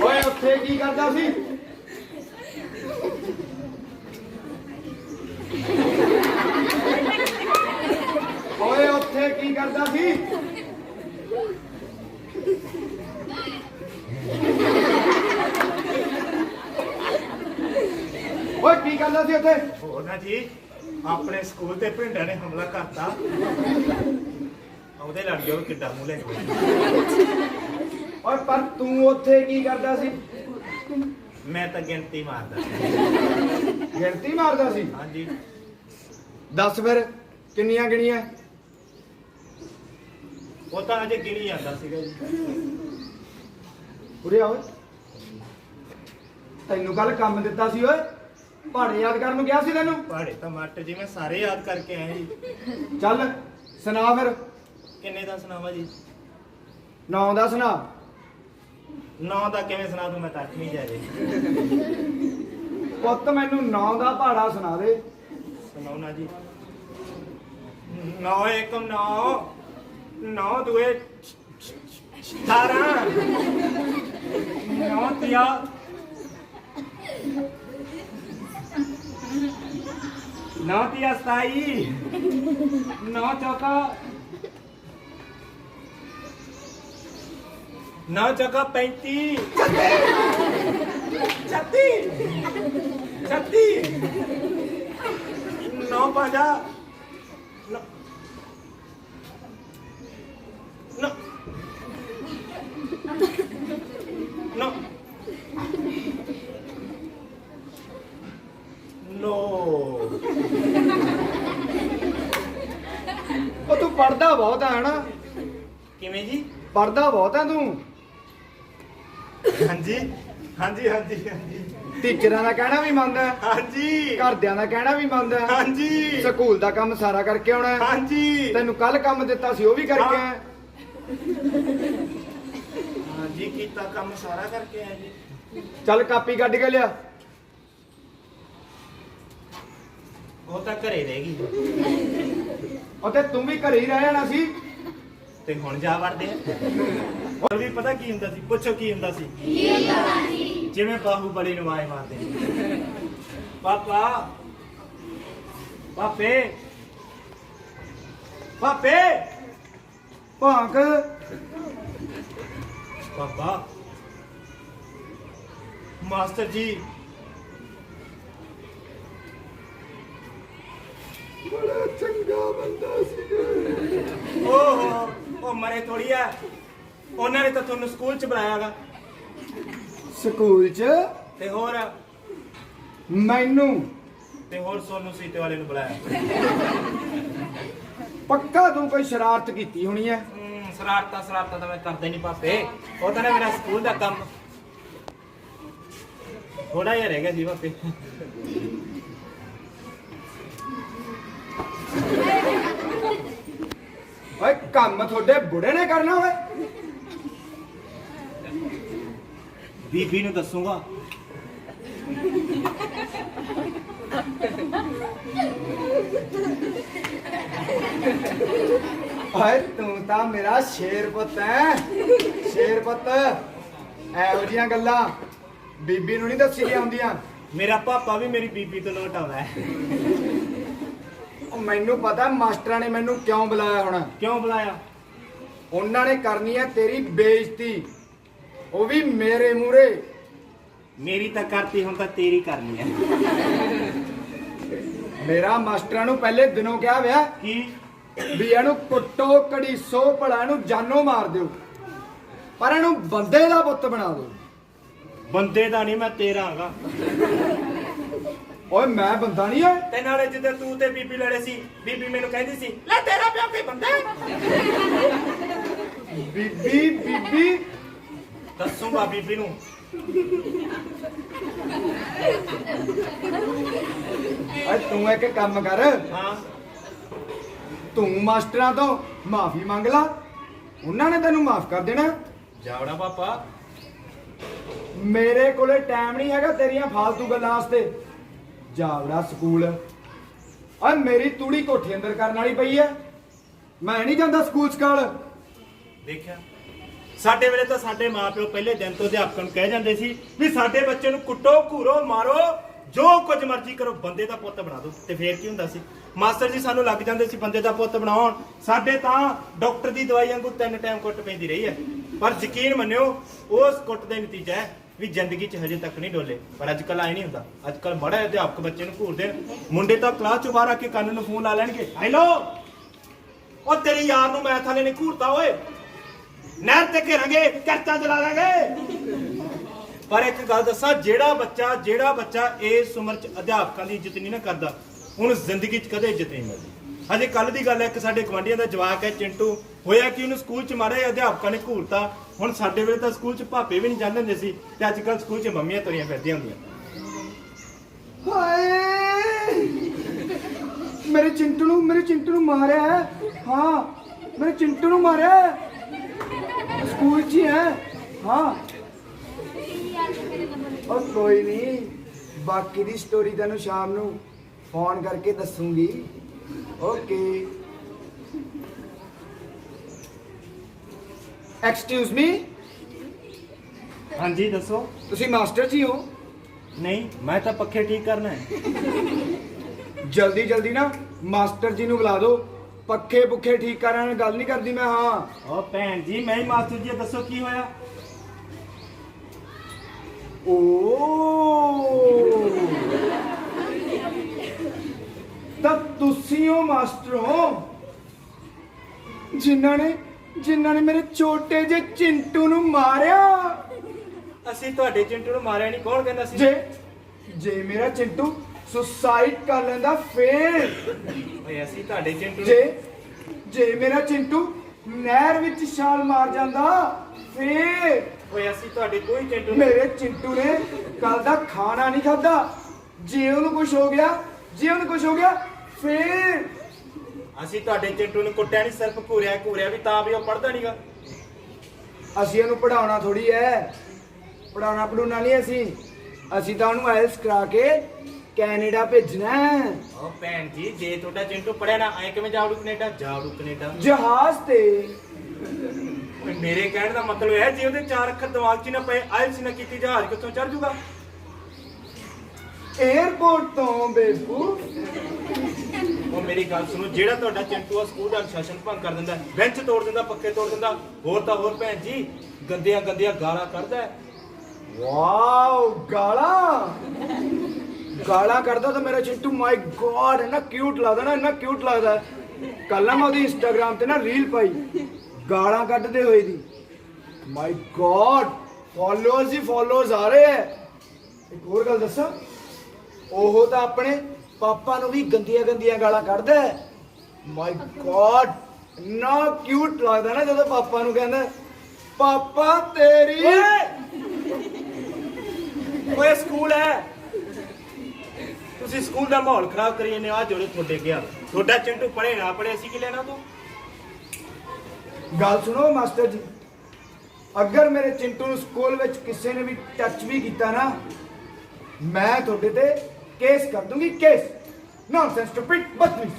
ਓਏ, ਉੱਥੇ ਕੀ ਕਰਦਾ ਸੀ ਓਏ ਉੱਥੇ ਕੀ ਕਰਦਾ ਸੀ ਓਏ ਕੀ ਕਰਦਾ ਸੀ ਉੱਥੇ ਹੋਰ ਨਾ ਜੀ ਆਪਣੇ ਸਕੂਲ ਤੇ ਭਿੰਡਾਂ ਨੇ ਹਮਲਾ ਕਰਤਾ। ਉਹਦੇ ਲੜ ਗਿਆ ਉਹ ਕਿੱਡਾ ਮੂੰਹ ਲੈ ਬੈਠਾ। ਓਏ ਪਰ ਤੂੰ ਉੱਥੇ ਕੀ ਕਰਦਾ ਸੀ? ਮੈਂ ਤਾਂ ਗਿਣਤੀ ਮਾਰਦਾ ਸੀ। ਗਿਣਤੀ ਮਾਰਦਾ ਸੀ? ਹਾਂਜੀ। ਦੱਸ ਫਿਰ ਕਿੰਨੀਆਂ ਗਿਣੀਆਂ? ਉਹ ਤਾਂ ਅਜੇ ਗਿਣੀ ਜਾਂਦਾ ਸੀਗਾ ਜੀ। ਉਰੇ ਆ ਓਏ। ਤੈਨੂੰ ਕੱਲ ਕੰਮ ਦਿੱਤਾ ਸੀ ਓਏ। ਪਹਾੜੇ ਯਾਦ ਕਰਨ ਨੂੰ ਗਿਆ ਸੀ ਤੈਨੂੰ? ਪਹਾੜੇ ਤਾਂ ਮਾਸਟਰ ਜੀ ਮੈਂ ਸਾਰੇ ਯਾਦ ਕਰਕੇ ਆਇਆ ਜੀ। ਚੱਲ ਸੁਣਾ ਫਿਰ। ਕਿੰਨੇ ਦਾ ਸੁਣਾਵਾ ਜੀ? ਨੌ ਦਾ ਸੁਣਾ। ਨੌ ਦਾ ਕਿਵੇਂ ਸੁਣਾ ਦੂੰ ਮੈਂ ਤਾਂ ਅੱਠਵੀਂ ਜਾ ਜੀ। ਪੁੱਤ ਮੈਨੂੰ ਨੌ ਦਾ ਪਹਾੜਾ ਸੁਣਾ ਦੇ। ਸੁਣਾਓ ਨਾ ਜੀ। ਨੌ ਏਕਮ ਨੌ ਨੌ ਦੁਏ ਸਤਾਰਾਂ ਨੌ ਤਿਆ ਨੌ ਤਿਆ ਸਤਾਈ। ਨੌ ਚੌਕਾ। ਨੌ ਚੌਕਾ ਪੈਂਤੀ। ਛੱਤੀ। ਛੱਤੀ। ਨੌ ਪੰਜਾ ਨੌ ਨੌ ਨੌ ਨੋ ਉਹ ਤੂੰ ਪੜਦਾ ਬਹੁਤ ਆ ਹਨਾ? ਕਿਵੇਂ ਜੀ? ਪੜਦਾ ਬਹੁਤ ਆ ਤੂੰ? ਹਾਂਜੀ ਹਾਂਜੀ ਹਾਂਜੀ ਹਾਂਜੀ। ਟੀਚਰਾਂ ਦਾ ਕਹਿਣਾ ਵੀ ਮੰਨਦਾ ਹਾਂਜੀ। ਘਰਦਿਆਂ ਦਾ ਕਹਿਣਾ ਵੀ ਮੰਨਦਾ ਹਾਂਜੀ। ਸਕੂਲ ਦਾ ਕੰਮ ਸਾਰਾ ਕਰਕੇ ਆਉਣਾ ਹਾਂਜੀ। ਤੈਨੂੰ ਕੱਲ ਕੰਮ ਦਿੱਤਾ ਸੀ ਉਹ ਵੀ ਕਰਕੇ। ਆਇਆ। ਹਾਂਜੀ ਕੀਤਾ ਕੰਮ ਸਾਰਾ ਕਰਕੇ ਆਇਆ ਜੀ। ਚੱਲ ਕਾਪੀ ਕੱਢ ਕੇ ਲਿਆ। ਉਹ ਤਾਂ ਘਰੇ ਰਹਿ ਗਈ। ਅਤੇ ਤੂੰ ਵੀ ਘਰੇ ਹੀ ਰਹਿ ਜਾਣਾ ਸੀ। ਤੇ ਹੁਣ ਜਾ ਵੜਦੇ ਆ। ਹੋਰ ਵੀ ਪਤਾ ਕੀ ਹੁੰਦਾ ਸੀ? ਪੁੱਛੋ ਕੀ ਹੁੰਦਾ ਸੀ? ਜਿਵੇਂ ਬਾਹੂਬਲੀ ਨੂੰ ਆਏ ਮਾਰਦੇ। ਨੇ। ਪਾਪਾ ਪਾਪੇ ਪਾਪੇ! ਭਾਂਕ ਪਾਪਾ ਮਾਸਟਰ ਜੀ ਬੜਾ ਚੰਗਾ ਬੰਦਾ ਸੀ ਓਹੋ ਉਹ ਮਰੇ ਥੋੜੀ ਆ। ਉਹਨਾਂ ਨੇ ਤਾਂ ਤੁਹਾਨੂੰ ਸਕੂਲ ਚ ਬੁਲਾਇਆਗਾ। ਸਕੂਲ 'ਚ? ਤੇ ਹੋਰ? ਮੈਨੂੰ? ਤੇ ਹੋਰ ਸੋਨੂ ਸੀਤੇ ਵਾਲੇ ਨੂੰ ਬੁਲਾਇਆ। ਪੱਕਾ ਤੂੰ ਕੋਈ ਸ਼ਰਾਰਤ ਕੀਤੀ ਹੋਣੀ ਹਮ, ਸ਼ਰਾਰਤਾਂ ਸ਼ਰਾਰਤਾਂ ਤਾਂ ਮੈਂ ਕਰਦਾ ਨਹੀਂ ਪਾਪੇ। ਉਹ ਤਾਂ ਨਾ ਮੇਰਾ ਸਕੂਲ ਦਾ ਕੰਮ। ਥੋੜਾ ਜਿਹਾ ਰਹਿ ਗਿਆ ਜੀ ਪਾਪੇ। ਓਏ ਕੰਮ ਤੁਹਾਡੇ ਬੁੜੇ ਨੇ ਕਰਨਾ ਓਏ। ਬੀਬੀ ਨੂੰ ਦੱਸੂਗਾ। ਓਏ ਤੂੰ ਤਾਂ ਮੇਰਾ ਸ਼ੇਰ ਪੁੱਤ ਹੈ ਸ਼ੇਰ ਪੁੱਤ ਇਹੋ ਜੀਆਂ ਗੱਲਾਂ ਬੀਬੀ ਨੂੰ ਨਹੀਂ ਦੱਸੀ ਦੀਆਂ ਹੁੰਦੀਆਂ। ਮੇਰਾ ਪਾਪਾ ਵੀ ਮੇਰੀ ਬੀਬੀ ਤੋਂ ਲੋਟ ਆਉਂਦਾ ਹੈ। ਉਹ ਮੈਨੂੰ ਪਤਾ ਮਾਸਟਰਾਂ ਨੇ ਮੈਨੂੰ ਕਿਉਂ ਬੁਲਾਇਆ ਹੋਣਾ। ਕਿਉਂ ਬੁਲਾਇਆ? ਉਹਨਾਂ ਨੇ ਕਰਨੀ ਹੈ ਤੇਰੀ ਬੇਇੱਜ਼ਤੀ। ਉਹ ਵੀ ਮੇਰੇ ਮੂਰੇ ਮੇਰੀ ਤਾਂ ਕਰਤੀ ਹੁਣ ਤਾਂ ਤੇਰੀ ਕਰਨੀ ਹੈ ਮੇਰਾ ਮਾਸਟਰਾਂ ਨੂੰ ਪਹਿਲੇ ਦਿਨੋਂ ਕਿਹਾ ਵਿਆ ਕੀ? ਵੀ ਇਹਨੂੰ ਕੁੱਟੋ ਕੜੀਸੋ ਭਲਾ ਇਹਨੂੰ ਜਾਨੋਂ ਮਾਰ ਦਿਓ। ਪਰ ਇਹਨੂੰ ਬੰਦੇ ਦਾ ਪੁੱਤ ਬਣਾ ਦਿਓ। ਬੰਦੇ ਦਾ ਨਹੀਂ ਮੈਂ ਤੇਰਾ ਹਾਂਗਾ। ਓਏ ਮੈਂ ਬੰਦਾ ਨਹੀਂ ਓਏ ਤੇ ਨਾਲੇ ਜਿੱਦਾਂ ਤੂੰ ਤੇ ਬੀਬੀ ਲੜੇ ਸੀ ਬੀਬੀ ਮੈਨੂੰ ਕਹਿੰਦੀ ਸੀ ਲੈ ਤੇਰਾ ਪਿਓ ਕੋਈ ਬੰਦਾ ਹੈ?" ਬੀਬੀ ਬੀਬੀ। ਦੱਸੂਗਾ ਬੀਬੀ ਨੂੰ। ਓਏ ਤੂੰ ਇੱਕ ਕੰਮ ਕਰ। ਹਾਂ। ਤੂੰ ਮਾਸਟਰਾਂ ਤੋਂ ਮਾਫੀ ਮੰਗ ਲਾ। ਉਹਨਾਂ ਨੇ ਤੈਨੂੰ ਮਾਫ ਕਰ ਦੇਣਾ। ਜਾਵੜਾ ਪਾਪਾ। ਮੇਰੇ ਕੋਲੇ ਟਾਈਮ ਨਹੀਂ ਹੈਗਾ ਤੇਰੀਆਂ ਫਾਲਤੂ ਗੱਲਾਂ ਵਾਸਤੇ। ਜਾਵੜਾ ਸਕੂਲ। ਓਏ ਮੇਰੀ ਤੂੜੀ ਕੋਠੀ ਅੰਦਰ ਕਰਨ ਵਾਲੀ ਪਈ ਐ। ਮੈਂ ਨਹੀਂ ਜਾਂਦਾ ਸਕੂਲ ਸਕਾਲ ਦੇਖਿਆ, ਸਾਡੇ ਵੇਲੇ ਤਾਂ ਸਾਡੇ ਮਾਪਿਓ ਪਹਿਲੇ ਦਿਨ ਤੋਂ ਅਧਿਆਪਕਾਂ ਨੂੰ ਕਹਿ ਜਾਂਦੇ ਸੀ ਵੀ ਸਾਡੇ ਬੱਚੇ ਨੂੰ ਕੁੱਟੋ, ਘੂਰੋ, ਮਾਰੋ, ਜੋ ਕੁਝ ਮਰਜ਼ੀ ਕਰੋ, ਬੰਦੇ ਦਾ ਪੁੱਤ ਬਣਾ ਦਿਓ। ਤੇ ਫੇਰ ਕੀ ਹੁੰਦਾ ਸੀ? ਮਾਸਟਰ ਜੀ ਸਾਨੂੰ ਲੱਗ ਜਾਂਦੇ ਸੀ ਬੰਦੇ ਦਾ ਪੁੱਤ ਬਣਾਉਣ। ਸਾਡੇ ਤਾਂ ਡਾਕਟਰ ਦੀ ਦਵਾਈ ਵਾਂਗੂ ਤਿੰਨ ਟਾਈਮ ਕੁੱਟ ਪੈਂਦੀ ਰਹੀ ਹੈ ਪਰ ਯਕੀਨ ਮੰਨਿਓ, ਉਸ ਕੁੱਟ ਦਾ ਨਤੀਜਾ ਹੈ ਵੀ ਜ਼ਿੰਦਗੀ 'ਚ ਹਜੇ ਤੱਕ ਨਹੀਂ ਡੋਲੇ। ਪਰ ਅੱਜ ਕੱਲ ਆਏ ਨਹੀਂ ਹੁੰਦਾ। ਅੱਜ ਕੱਲ ਬੜਾ ਅਧਿਆਪਕ ਬੱਚੇ ਨੂੰ ਘੂਰਦੇ ਨੇ। ਮੁੰਡੇ ਤਾਂ ਕਲਾਸ ਚ ਬਾਹਰ ਆ ਕੇ ਕੰਨ ਨੂੰ ਫੋਨ ਲਾ ਲੈਣਗੇ, ਹੈਲੋ! ਉਹ ਤੇਰੀ ਯਾਰ ਨੂੰ ਮੈਥ ਵਾਲੇ ਨੇ ਘੂਰਤਾ ਓਏ! ਨਹਿਰ ਤੇ ਘੇਰਾਂਗੇ, ਕਰਤਾ ਚਲਾ ਦਾਂਗੇ! ਪਰ ਇੱਕ ਗੱਲ ਦੱਸਾਂ, ਜਿਹੜਾ ਬੱਚਾ ਜਿਹੜਾ ਬੱਚਾ ਇਸ ਉਮਰ 'ਚ ਅਧਿਆਪਕਾਂ ਦੀ ਇੱਜ਼ਤ ਨਹੀਂ ਨਾ ਕਰਦਾ, ਉਹਨੂੰ ਜ਼ਿੰਦਗੀ 'ਚ ਕਦੇ ਇੱਜ਼ਤ ਨਹੀਂ ਮਿਲਦੀ। ਹਜੇ ਕੱਲ ਦੀ ਗੱਲ ਹੈ, ਇੱਕ ਸਾਡੇ ਗਵਾਂਢੀਆਂ ਦਾ ਜਵਾਕ ਹੈ, ਚਿੰਟੂ। ਹੋਇਆ ਕਿ ਉਹਨੂੰ ਸਕੂਲ 'ਚ ਮਾਰੇ ਅਧਿਆਪਕਾਂ ਨੇ ਘੂਰਤਾ? ਹੁਣ ਸਾਡੇ ਵੇਲੇ ਤਾਂ ਸਕੂਲ 'ਚ ਭਾਪੇ ਵੀ ਨਹੀਂ ਜਾਂਦੇ ਹੁੰਦੇ ਸੀ ਤੇ ਅੱਜ ਕੱਲ ਸਕੂਲ 'ਚ ਮੰਮੀਆਂ ਤੁਰੀਆਂ ਫਿਰਦੀਆਂ ਹੁੰਦੀਆਂ। ਹਾਏ! ਮੇਰੇ ਚਿੰਟੂ ਨੂੰ, ਮੇਰੇ ਚਿੰਟੂ ਨੂੰ ਮਾਰਿਆ ਹੈ। ਹਾਂ, ਮੇਰੇ ਚਿੰਟੂ ਨੂੰ ਮਾਰਿਆ ਹੈ। ਸਕੂਲ 'ਚ ਹੀ ਹੈ। ਹਾਂ। ਉਹ ਕੋਈ ਨਹੀਂ, ਬਾਕੀ ਦੀ ਸਟੋਰੀ ਤੈਨੂੰ ਸ਼ਾਮ ਨੂੰ ਫੋਨ ਕਰਕੇ ਦੱਸੂਗੀ। ਐਕਸਕਿਊਜ਼ ਮੀ ਹਾਂਜੀ ਦੱਸੋ। ਤੁਸੀਂ ਮਾਸਟਰ ਜੀ ਹੋ? ਨਹੀਂ ਮੈਂ ਤਾਂ ਪੱਖੇ ਠੀਕ ਕਰਨਾ ਹੈ। ਜਲਦੀ ਜਲਦੀ ਨਾ ਮਾਸਟਰ ਜੀ ਨੂੰ ਬੁਲਾ ਦਿਓ ਪੱਖੇ ਪੁੱਖੇ ਠੀਕ ਕਰਨ ਨਾਲ ਗੱਲ ਨਹੀਂ ਕਰਦੀ ਮੈਂ ਹਾਂ। ਉਹ ਭੈਣ ਜੀ ਮੈਂ ਹੀ ਮਾਸਟਰ ਜੀ ਦੱਸੋ ਕੀ ਹੋਇਆ? ਓ ਤਾਂ ਤੁਸੀਂ ਹੋ ਮਾਸਟਰ ਹੋ। ਜਿਨ੍ਹਾਂ ਨੇ ਜਿਨ੍ਹਾਂ ਨੇ ਮੇਰੇ ਛੋਟੇ ਜਿਹੇ ਚਿੰਟੂ ਨੂੰ ਮਾਰਿਆ। ਅਸੀਂ ਤੁਹਾਡੇ ਚਿੰਟੂ ਨੂੰ ਮਾਰਿਆ ਨਹੀਂ ਕੌਣ ਕਹਿੰਦਾ ਸੀ? ਜੇ ਜੇ ਮੇਰਾ ਚਿੰਟੂ ਸੁਸਾਈਡ ਕਰ ਲੈਂਦਾ ਫੇਰ। ਓਏ ਅਸੀਂ ਤੁਹਾਡੇ ਚਿੰਟੂ ਨੂੰ ਜੇ ਜੇ ਮੇਰਾ ਚਿੰਟੂ ਨਹਿਰ ਵਿੱਚ ਛਾਲ ਮਾਰ ਜਾਂਦਾ ਫੇਰ। ਓਏ ਅਸੀਂ ਤੁਹਾਡੇ ਕੋਈ ਚਿੰਟੂ ਨੂੰ ਮੇਰੇ ਚਿੰਟੂ ਨੇ ਕੱਲ ਦਾ ਖਾਣਾ ਨਹੀਂ ਖਾਦਾ ਜੇ ਉਹਨੂੰ ਕੁਝ ਹੋ ਗਿਆ ਜੇ ਉਹਨੂੰ ਕੁਝ ਹੋ ਗਿਆ ਫੇਰ? ਅਸੀਂ ਤੁਹਾਡੇ ਚਿੰਟੂ ਨੂੰ ਕੁੱਟਿਆ ਨਹੀਂ ਸਿਰਫ ਘੂਰਿਆ ਘੂਰਿਆ ਵੀ ਤਾਂ ਵੀ ਉਹ ਪੜਦਾ ਨਹੀਂਗਾ ਅਸੀਂ ਉਹਨੂੰ ਪੜਾਉਣਾ ਥੋੜੀ ਹੈ ਪੜਾਉਣਾ ਪੜੂਣਾ ਨਹੀਂ ਅਸੀਂ। ਅਸੀਂ ਤਾਂ ਉਹਨੂੰ ਆਇਲਸ ਕਰਾ ਕੇ ਕੈਨੇਡਾ ਭੇਜਣਾ ਹੈ ਓ ਭੈਣ ਜੀ ਜੇ ਤੁਹਾਡਾ ਚਿੰਟੂ ਪੜਿਆ ਨਾ ਐ ਕਿਵੇਂ ਜਾਵੜੂ ਕੈਨੇਡਾ? ਜਾਵੜੂ ਕੈਨੇਡਾ। ਜਹਾਜ਼ ਤੇ। ਓਏ ਮੇਰੇ ਕਹਿਣ ਦਾ ਮਤਲਬ ਹੈ ਜੇ ਉਹਦੇ ਚਾਰ ਅੱਖਰ ਦਿਮਾਗ 'ਚ ਹੀ ਨਾ ਪਏ ਆਇਲਸ ਨਾ ਕੀਤੀ ਜਹਾਜ਼ ਕਿੱਥੋਂ ਚੜ ਜੂਗਾ? 에어ਪੋਰਟ ਤੋਂ ਬੇਬੂ। ਉਹ ਮੇਰੀ ਗੱਲ ਸੁਣੋ, ਜਿਹੜਾ ਤੁਹਾਡਾ ਚਿੰਟੂ ਆ, ਸਕੂਲ ਦਾ ਅਨੁਸ਼ਾਸਨ ਭੰਗ ਕਰ ਦਿੰਦਾ, ਬੈਂਚ ਤੋੜ ਦਿੰਦਾ ਪੱਕੇ ਤੋੜ ਦਿੰਦਾ, ਹੋਰ ਤਾਂ ਹੋਰ ਭੈਣ ਜੀ, ਗੰਦੀਆਂ ਗੰਦੀਆਂ ਗਾਲਾਂ ਕੱਢਦਾ ਵਾਓ, ਗਾਲਾਂ! ਗਾਲਾਂ ਕਰਦਾ ਤਾਂ ਮੇਰਾ ਚਿੰਟੂ ਮਾਈ ਗੋਡ ਇੰਨਾ ਕਿਊਟ ਲੱਗਦਾ ਨਾ, ਇੰਨਾ ਕਿਊਟ ਲੱਗਦਾ ਕੱਲ ਨਾ ਮੈਂ ਉਹਦੀ ਇੰਸਟਾਗ੍ਰam ਤੇ ਨਾ ਰੀਲ ਪਾਈ, ਗਾਲਾਂ ਕੱਢਦੇ ਹੋਏ ਦੀ। ਮਾਈ ਗੋਡ ਫਾਲੋਅਰਸ ਹੀ ਫਾਲੋਅਰਸ ਆ ਰਹੇ ਐ ਇੱਕ ਹੋਰ ਗੱਲ ਦੱਸਾਂ, ਉਹ ਤਾਂ ਆਪਣੇ ਪਾਪਾ ਨੂੰ ਵੀ ਗੰਦੀਆਂ ਗੰਦੀਆਂ ਗਾਲਾਂ ਕੱਢਦਾ ਮਾਈ ਗੋਡ ਨਾ ਕਿਊਟ ਲੱਗਦਾ ਨਾ ਜਦੋਂ ਪਾਪਾ ਨੂੰ ਕਹਿੰਦਾ, ਪਾਪਾ ਤੇਰੀ ਓਏ, ਸਕੂਲ ਹੈ। ਤੁਸੀਂ ਸਕੂਲ ਦਾ ਮਾਹੌਲ ਖਰਾਬ ਕਰੀ ਜਾਂਦੇ ਆ ਜੋੜੇ ਤੁਹਾਡੇ ਗਿਆ ਤੁਹਾਡਾ ਚਿੰਟੂ ਪੜ੍ਹੇ ਨਾ ਪੜ੍ਹੇ, ਅਸੀਂ ਕੀ ਲੈਣਾ ਤੂੰ? ਗੱਲ ਸੁਣੋ ਮਾਸਟਰ ਜੀ, ਅਗਰ ਮੇਰੇ ਚਿੰਟੂ ਨੂੰ ਸਕੂਲ ਵਿੱਚ ਕਿਸੇ ਨੇ ਵੀ ਟੱਚ ਵੀ ਕੀਤਾ ਨਾ, ਮੈਂ ਤੁਹਾਡੇ ਤੇ ਕੇਸ ਕਰ ਦੂੰਗੀ ਕੇਸ ਨੌਨਸੈਂਸ ਸਟੂਪਿਡ ਬਦਤਮੀਜ਼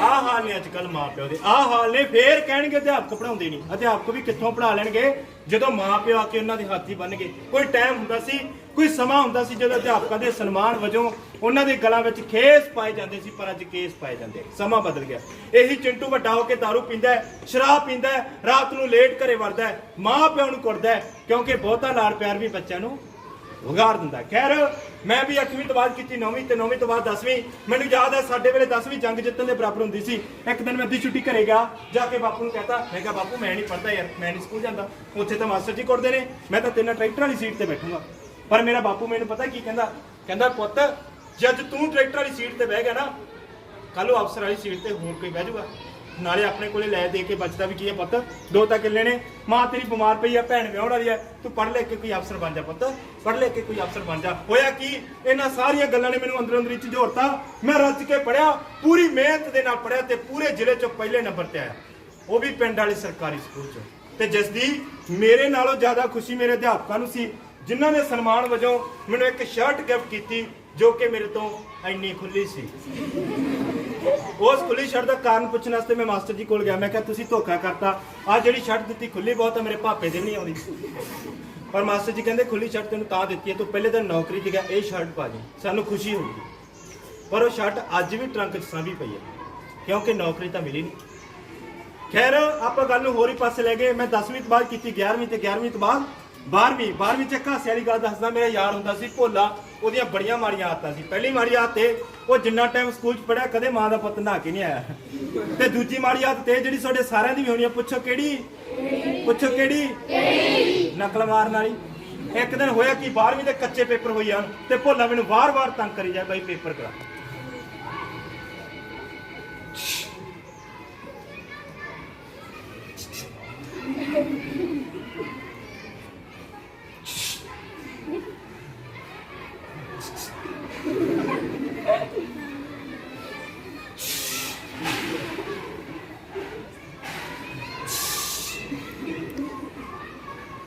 ਆਹ ਹਾਲ ਨੇ ਅੱਜ ਕੱਲ ਮਾਪਿਓ ਦੇ ਆਹ ਹਾਲ ਨੇ ਫੇਰ ਕਹਿਣਗੇ ਅਧਿਆਪਕ ਪੜਾਉਂਦੇ ਨਹੀਂ ਅਧਿਆਪਕ ਵੀ ਕਿੱਥੋਂ ਪੜਾ ਲੈਣਗੇ ਜਦੋਂ ਮਾਪਿਓ ਆ ਕੇ ਉਹਨਾਂ ਦੇ ਹੱਥੀ ਬੰਨਗੇ ਕੋਈ ਟਾਈਮ ਹੁੰਦਾ ਸੀ, ਕੋਈ ਸਮਾਂ ਹੁੰਦਾ ਸੀ, ਜਦੋਂ ਅਧਿਆਪਕਾਂ ਦੇ ਸਨਮਾਨ ਵਜੋਂ ਉਹਨਾਂ ਦੇ ਗਲਾਂ ਵਿੱਚ ਖੇਸ ਪਾਏ ਜਾਂਦੇ ਸੀ, ਪਰ ਅੱਜ ਕੇਸ ਪਾਏ ਜਾਂਦੇ ਸਮਾਂ ਬਦਲ ਗਿਆ। ਇਹੀ ਚਿੰਟੂ ਵੱਡਾ ਹੋ ਕੇ दारू ਪੀਂਦਾ ਸ਼ਰਾਬ ਪੀਂਦਾ ਰਾਤ ਨੂੰ ਲੇਟ ਘਰੇ ਵੜਦਾ ਮਾਂ ਪਿਓ ਨੂੰ ਕੁੱਟਦਾ ਕਿਉਂਕਿ ਬਹੁਤਾ ਲਾਡ ਪਿਆਰ ਵੀ ਬੱਚਿਆਂ ਨੂੰ ਵਿਗਾੜ ਦਿੰਦਾ ਖੈਰ, ਮੈਂ ਵੀ 8ਵੀਂ ਤੋਂ ਬਾਅਦ ਕੀਤੀ 9ਵੀਂ ਤੇ 9ਵੀਂ ਤੋਂ ਬਾਅਦ 10ਵੀਂ ਮੈਨੂੰ ਯਾਦ ਹੈ, ਸਾਡੇ ਵੇਲੇ 10ਵੀਂ ਜੰਗ ਜਿੱਤਣ ਦੇ ਬਰਾਬਰ ਹੁੰਦੀ ਸੀ। ਇੱਕ ਦਿਨ ਮੈਂ ਅੱਧੀ ਛੁੱਟੀ ਘਰੇ ਗਿਆ, ਜਾ ਕੇ ਬਾਪੂ ਨੂੰ ਕਹਤਾ, ਮੈਂ ਕਿਹਾ, ਬਾਪੂ, ਮੈਂ ਨਹੀਂ ਪੜਦਾ ਯਾਰ, ਮੈਂ ਨਹੀਂ ਸਕੂਲ ਜਾਂਦਾ। ਉੱਥੇ ਤਾਂ ਮਾਸਟਰ ਜੀ ਕੁੱਟਦੇ ਨੇ। ਮੈਂ ਤਾਂ ਤਿੰਨ ਟਰੈਕਟਰ ਵਾਲੀ ਸੀਟ ਤੇ ਬੈਠੂੰਗਾ। ਪਰ ਮੇਰਾ ਬਾਪੂ ਮੈਨੂੰ ਪਤਾ ਕੀ ਕਹਿੰਦਾ? ਕਹਿੰਦਾ, ਪੁੱਤ ਜਦ ਤੂੰ ਟਰੈਕਟਰ ਵਾਲੀ ਸੀਟ ਤੇ ਬਹਿ ਗਿਆ ਨਾ ਕੱਲ ਨੂੰ ਅਫਸਰ ਵਾਲੀ ਸੀਟ ਤੇ ਹੋਰ ਕੋਈ ਬਹਿ ਜਾਊਗਾ। ਨਾਲੇ ਆਪਣੇ ਕੋਲੇ ਲੈ ਦੇ ਕੇ ਬਚਦਾ ਵੀ ਕੀ ਹੈ ਪੁੱਤ? ਦੋ ਤਾਂ ਕਿੱਲੇ ਨੇ। ਮਾਂ, ਤੇਰੀ ਬਿਮਾਰ ਪਈ ਆ ਭੈਣ ਵਿਆਹਣ ਵਾਲੀ ਆ ਤੂੰ ਪੜ੍ਹ ਲੈ ਕੇ ਕੋਈ ਅਫਸਰ ਬਣ ਜਾ ਪੁੱਤ। ਪੜ੍ਹ ਲੈ ਕੇ ਕੋਈ ਅਫਸਰ ਬਣ ਜਾ। ਹੋਇਆ ਕੀ? ਇਹਨਾਂ ਸਾਰੀਆਂ ਗੱਲਾਂ ਨੇ ਮੈਨੂੰ ਅੰਦਰੋਂ ਅੰਦਰੀ ਝਿਜੋੜਤਾ ਮੈਂ ਰੱਜ ਕੇ ਪੜਿਆ ਪੂਰੀ ਮਿਹਨਤ ਦੇ ਨਾਲ ਪੜਿਆ ਤੇ ਪੂਰੇ ਜ਼ਿਲ੍ਹੇ ਚੋਂ ਪਹਿਲੇ ਨੰਬਰ ਤੇ ਆਇਆ। ਉਹ ਵੀ ਪਿੰਡ ਵਾਲੇ ਸਰਕਾਰੀ ਸਕੂਲ ਚੋਂ। ਤੇ ਜਿਸ ਦੀ ਮੇਰੇ ਨਾਲੋਂ ਜ਼ਿਆਦਾ ਖੁਸ਼ੀ ਮੇਰੇ ਅਧਿਆਪਕਾਂ ਨੂੰ ਸੀ, ਜਿਨ੍ਹਾਂ ਨੇ ਸਨਮਾਨ ਵਜੋਂ ਮੈਨੂੰ ਇੱਕ ਸ਼ਰਟ ਗਿਫਟ ਕੀਤੀ, ਜੋ ਕਿ ਮੇਰੇ ਤੋਂ ਇੰਨੀ ਖੁੱਲੀ ਸੀ। ਉਸ ਖੁੱਲੀ ਸ਼ਰਟ ਦਾ ਕਾਰਨ ਪੁੱਛਣ ਵਾਸਤੇ ਮੈਂ ਮਾਸਟਰ ਜੀ ਕੋਲ ਗਿਆ। ਮੈਂ ਕਿਹਾ, ਤੁਸੀਂ ਧੋਖਾ ਕਰਤਾ। ਆ ਜਿਹੜੀ ਸ਼ਰਟ ਦਿੱਤੀ ਖੁੱਲੀ ਬਹੁਤ ਹੈ ਮੇਰੇ ਪਾਪੇ ਦੇ ਨਹੀਂ ਆਉਂਦੀ। ਪਰ ਮਾਸਟਰ ਜੀ ਕਹਿੰਦੇ, ਖੁੱਲੀ ਸ਼ਰਟ ਤੈਨੂੰ ਤਾਂ ਦਿੱਤੀ ਹੈ, ਤੂੰ ਪਹਿਲੇ ਦਿਨ ਨੌਕਰੀ ਤੇ ਗਿਆ, ਇਹ ਸ਼ਰਟ ਪਾ ਜੀ ਸਾਨੂੰ ਖੁਸ਼ੀ ਹੋਊਗੀ। ਪਰ ਉਹ ਸ਼ਰਟ ਅੱਜ ਵੀ ਟਰੰਕ 'ਚ ਸਾਂਭੀ ਪਈ ਹੈ, ਕਿਉਂਕਿ ਨੌਕਰੀ ਤਾਂ ਮਿਲੀ ਨਹੀਂ। ਖੈਰ, ਆਪਾਂ ਗੱਲ ਨੂੰ ਹੋਰ ਹੀ ਪਾਸੇ ਲੈ ਗਏ। ਮੈਂ 10ਵੀਂ ਤੋਂ ਬਾਅਦ ਕੀਤੀ 11ਵੀਂ ਤੇ 11ਵੀਂ ਤੋਂ ਬਾਅਦ 12ਵੀਂ 12ਵੀਂ ਚ ਇੱਕ ਹਾਸੇ ਵਾਲੀ ਗੱਲ ਦੱਸਦਾ, ਮੇਰਾ ਯਾਰ ਹੁੰਦਾ ਸੀ ਭੋਲਾ, ਉਹਦੀਆਂ ਬੜੀਆਂ ਮਾੜੀਆਂ ਆਦਤਾਂ ਸੀ। ਪਹਿਲੀ ਮਾੜੀ ਆਦਤ ਇਹ ਉਹ ਜਿੰਨਾ ਟਾਈਮ ਸਕੂਲ ਚ ਪੜਿਆ ਕਦੇ ਮਾਂ ਦਾ ਪੁੱਤ ਨਹਾ ਕੇ ਨਹੀਂ ਆਇਆ। ਤੇ ਦੂਜੀ ਮਾੜੀ ਆਦਤ ਇਹ ਜਿਹੜੀ ਤੁਹਾਡੇ ਸਾਰਿਆਂ ਦੀ ਵੀ ਹੋਣੀ ਆ, ਪੁੱਛੋ ਕਿਹੜੀ? ਪੁੱਛੋ ਕਿਹੜੀ? ਨਕਲ ਮਾਰਨ ਵਾਲੀ। ਇੱਕ ਦਿਨ ਹੋਇਆ ਕਿ 12ਵੀਂ ਦੇ ਕੱਚੇ ਪੇਪਰ ਹੋਈ ਜਾਣ ਤੇ ਭੋਲਾ ਮੈਨੂੰ ਵਾਰ-ਵਾਰ ਤੰਗ ਕਰੀ ਜਾਏ ਬਾਈ ਪੇਪਰ ਕਰਾ।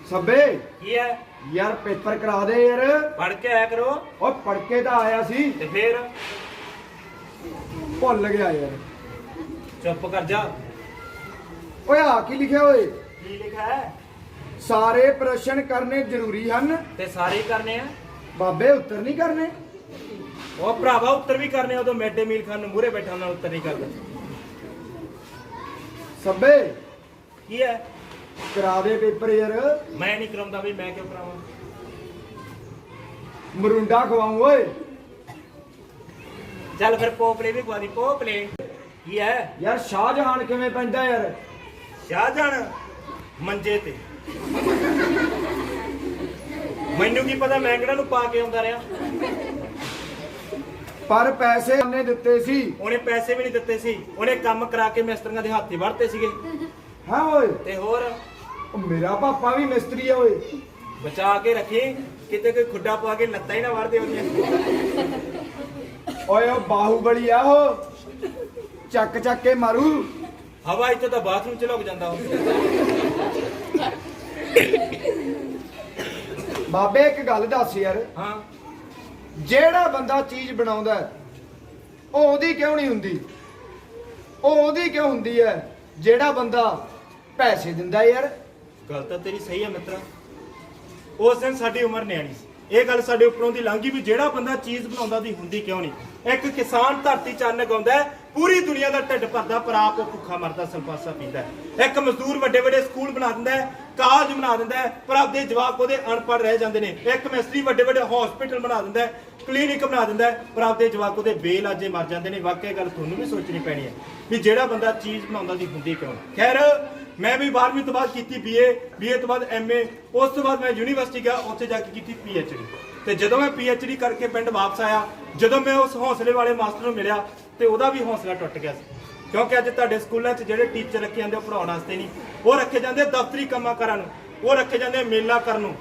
ਸੱਬੇ ਕੀ ਹੈ ਯਾਰ ਪੇਪਰ ਕਰਾ ਦੇ ਯਾਰ। ਪੜ ਕੇ ਆਇਆ ਕਰੋ। ਓ ਪੜ ਕੇ ਤਾਂ ਆਇਆ ਸੀ। ਤੇ ਫੇਰ? ਭੁੱਲ ਗਿਆ ਯਾਰ। ਚੁੱਪ ਕਰ ਜਾ। ਓਏ ਆ ਕੀ ਲਿਖਿਆ ਓਏ? ਕੀ ਲਿਖਾ ਹੈ? ਸਾਰੇ ਪ੍ਰਸ਼ਨ ਕਰਨੇ ਜ਼ਰੂਰੀ ਹਨ। ਤੇ ਸਾਰੇ ਹੀ ਕਰਨੇ ਆ? ਬਾਬੇ ਉੱਤਰ ਨਹੀਂ ਕਰਨੇ? ਉਹ ਭਰਾਵਾ ਉੱਤਰ ਵੀ ਕਰਨੇ ਉਦੋਂ ਮੈਡੇ ਮੀਲ ਖਾਨ ਨੂੰ ਮੂਰੇ ਬੈਠਾ ਨਾਲ ਉੱਤਰ ਨਹੀਂ ਕਰਦਾ। ਸੱਬੇ ਕੀ ਹੈ? ਕਰਾ ਦੇ ਪੇਪਰ ਯਾਰ। ਮੈਂ ਨਹੀਂ ਕਰਾਉਂਦਾ ਵੀ ਮੈਂ ਕਿਉਂ ਕਰਾਵਾਂ? ਮਰੁੰਡਾ ਖਵਾਉਂ ਓਏ। ਚੱਲ ਫਿਰ ਪੋਪਲੇ ਵੀ ਗਵਾਦੀ ਪੋਪਲੇ। ਕੀ ਹੈ? ਯਾਰ ਸ਼ਾਹਜਹਾਨ ਕਿਵੇਂ ਪੈਂਦਾ ਯਾਰ? ਸ਼ਾਹਜਹਾਨ? ਮੰਜੇ ਤੇ। ਮੈਨੂੰ ਕੀ ਪਤਾ ਮੈਂ ਕਿਹੜਾ ਨੂੰ ਪਾ ਕੇ ਆਉਂਦਾ ਰਿਹਾ? ਪਰ ਪੈਸੇ ਉਹਨੇ ਦਿੱਤੇ ਸੀ। ਉਹਨੇ ਪੈਸੇ ਵੀ ਨਹੀਂ ਦਿੱਤੇ ਸੀ। ਉਹਨੇ ਕੰਮ ਕਰਾ ਕੇ ਮਿਸਤਰੀਆਂ ਦੇ ਹੱਥੀ ਵੜਤੇ ਸੀਗੇ। ਹਾਂ ਓਏ। ਤੇ ਹੋਰ? ਉਹ ਮੇਰਾ ਪਾਪਾ ਵੀ ਮਿਸਤਰੀ ਆ ਓਏ। ਬਚਾ ਕੇ ਰੱਖੀ। ਕਿਤੇ ਕੋਈ ਖੁੱਡਾ ਪਾ ਕੇ ਲੱਤਾਂ ਹੀ ਨਾ ਵੜਦੇ ਉਹਦੀਆਂ ਓਏ ਉਹ ਬਾਹੂਬਲੀ ਆ ਉਹ। ਚੱਕ ਚੱਕ ਕੇ ਮਾਰੂ। ਹਵਾ ਇੱਥੇ ਤਾਂ ਬਾਥਰੂਮ ਚ ਲੁਕ ਜਾਂਦਾ ਉਹ ਬਾਬੇ ਇੱਕ ਗੱਲ ਦੱਸ ਯਾਰ। ਹਾਂ। ਜਿਹੜਾ ਬੰਦਾ ਚੀਜ਼ ਬਣਾਉਂਦਾ ਉਹ ਉਹਦੀ ਕਿਉਂ ਨਹੀਂ ਹੁੰਦੀ? ਉਹ ਉਹਦੀ ਕਿਉਂ ਹੁੰਦੀ ਹੈ? ਜਿਹੜਾ ਬੰਦਾ ਪੈਸੇ ਦਿੰਦਾ ਯਾਰ। ਗੱਲ ਤਾਂ ਤੇਰੀ ਸਹੀ ਹੈ ਮਿੱਤਰਾ। ਉਸ ਦਿਨ ਸਾਡੀ ਉਮਰ ਨਿਆਣੀ ਸੀ। ਇਹ ਗੱਲ ਸਾਡੇ ਉੱਪਰੋਂ ਦੀ ਲੰਘੀ ਵੀ ਜਿਹੜਾ ਬੰਦਾ ਚੀਜ਼ ਬਣਾਉਂਦਾ ਦੀ ਹੁੰਦੀ ਕਿਉਂ ਨਹੀਂ? ਇੱਕ ਕਿਸਾਨ ਧਰਤੀ ਚੰਨ ਗਾਉਂਦਾ ਪੂਰੀ ਦੁਨੀਆ ਦਾ ਢਿੱਡ ਭਰਦਾ, ਪਰ ਆਪ ਉਹ ਭੁੱਖਾ ਮਰਦਾ ਸਲਫਾਸਾ ਪੀਂਦਾ ਇੱਕ ਮਜ਼ਦੂਰ ਵੱਡੇ ਵੱਡੇ ਸਕੂਲ ਬਣਾ ਦਿੰਦਾ ਕਾਲਜ ਬਣਾ ਦਿੰਦਾ ਹੈ, ਪਰ ਆਪਦੇ ਜਵਾਕ ਉਹਦੇ ਅਨਪੜ੍ਹ ਰਹਿ ਜਾਂਦੇ ਨੇ। ਇੱਕ ਮਿਸਤਰੀ ਵੱਡੇ ਵੱਡੇ ਹਸਪੀਟਲ ਬਣਾ ਦਿੰਦਾ ਕਲੀਨਿਕ ਬਣਾ ਦਿੰਦਾ ਹੈ, ਪਰ ਆਪਦੇ ਜਵਾਕ ਉਹਦੇ ਬੇਲਾਜੇ ਮਰ ਜਾਂਦੇ ਨੇ। ਵਾਕਿਆ ਗੱਲ ਤੁਹਾਨੂੰ ਵੀ ਸੋਚਣੀ ਪੈਣੀ ਹੈ ਵੀ ਜਿਹੜਾ ਬੰਦਾ ਚੀਜ਼ ਬਣਾਉਂਦਾ ਦੀ ਹੁੰਦੀ ਕਿਉਂ ਨਹੀਂ? ਖੈਰ ਮੈਂ ਵੀ 12ਵੀਂ ਤੋਂ ਬਾਅਦ ਕੀਤੀ ਬੀਏ ਬੀਏ ਤੋਂ ਬਾਅਦ ਐਮਏ ਉਸ ਤੋਂ ਬਾਅਦ ਮੈਂ ਯੂਨੀਵਰਸਿਟੀ ਗਿਆ, ਉੱਥੇ ਜਾ ਕੇ ਕੀਤੀ ਪੀਐਚਡੀ ਤੇ ਜਦੋਂ ਮੈਂ ਪੀਐਚਡੀ ਕਰਕੇ ਪਿੰਡ ਵਾਪਸ ਆਇਆ, ਜਦੋਂ ਮੈਂ ਉਸ ਹੌਸਲੇ ਵਾਲੇ ਮਾਸਟਰ ਨੂੰ ਮਿਲਿਆ, ਤੇ ਉਹਦਾ ਵੀ ਹੌਸਲਾ ਟੁੱਟ ਗਿਆ ਸੀ। ਕਿਉਂਕਿ ਅੱਜ ਤੁਹਾਡੇ ਸਕੂਲਾਂ 'ਚ ਜਿਹੜੇ ਟੀਚਰ ਰੱਖੇ ਜਾਂਦੇ, ਉਹ ਪੜਾਉਣ ਵਾਸਤੇ ਨਹੀਂ। ਉਹ ਰੱਖੇ ਜਾਂਦੇ ਦਫ਼ਤਰੀ ਕੰਮਾਂ ਕਰਨ ਨੂੰ, ਉਹ ਰੱਖੇ ਜਾਂਦੇ ਮੇਲਾ ਕਰਨ ਨੂੰ,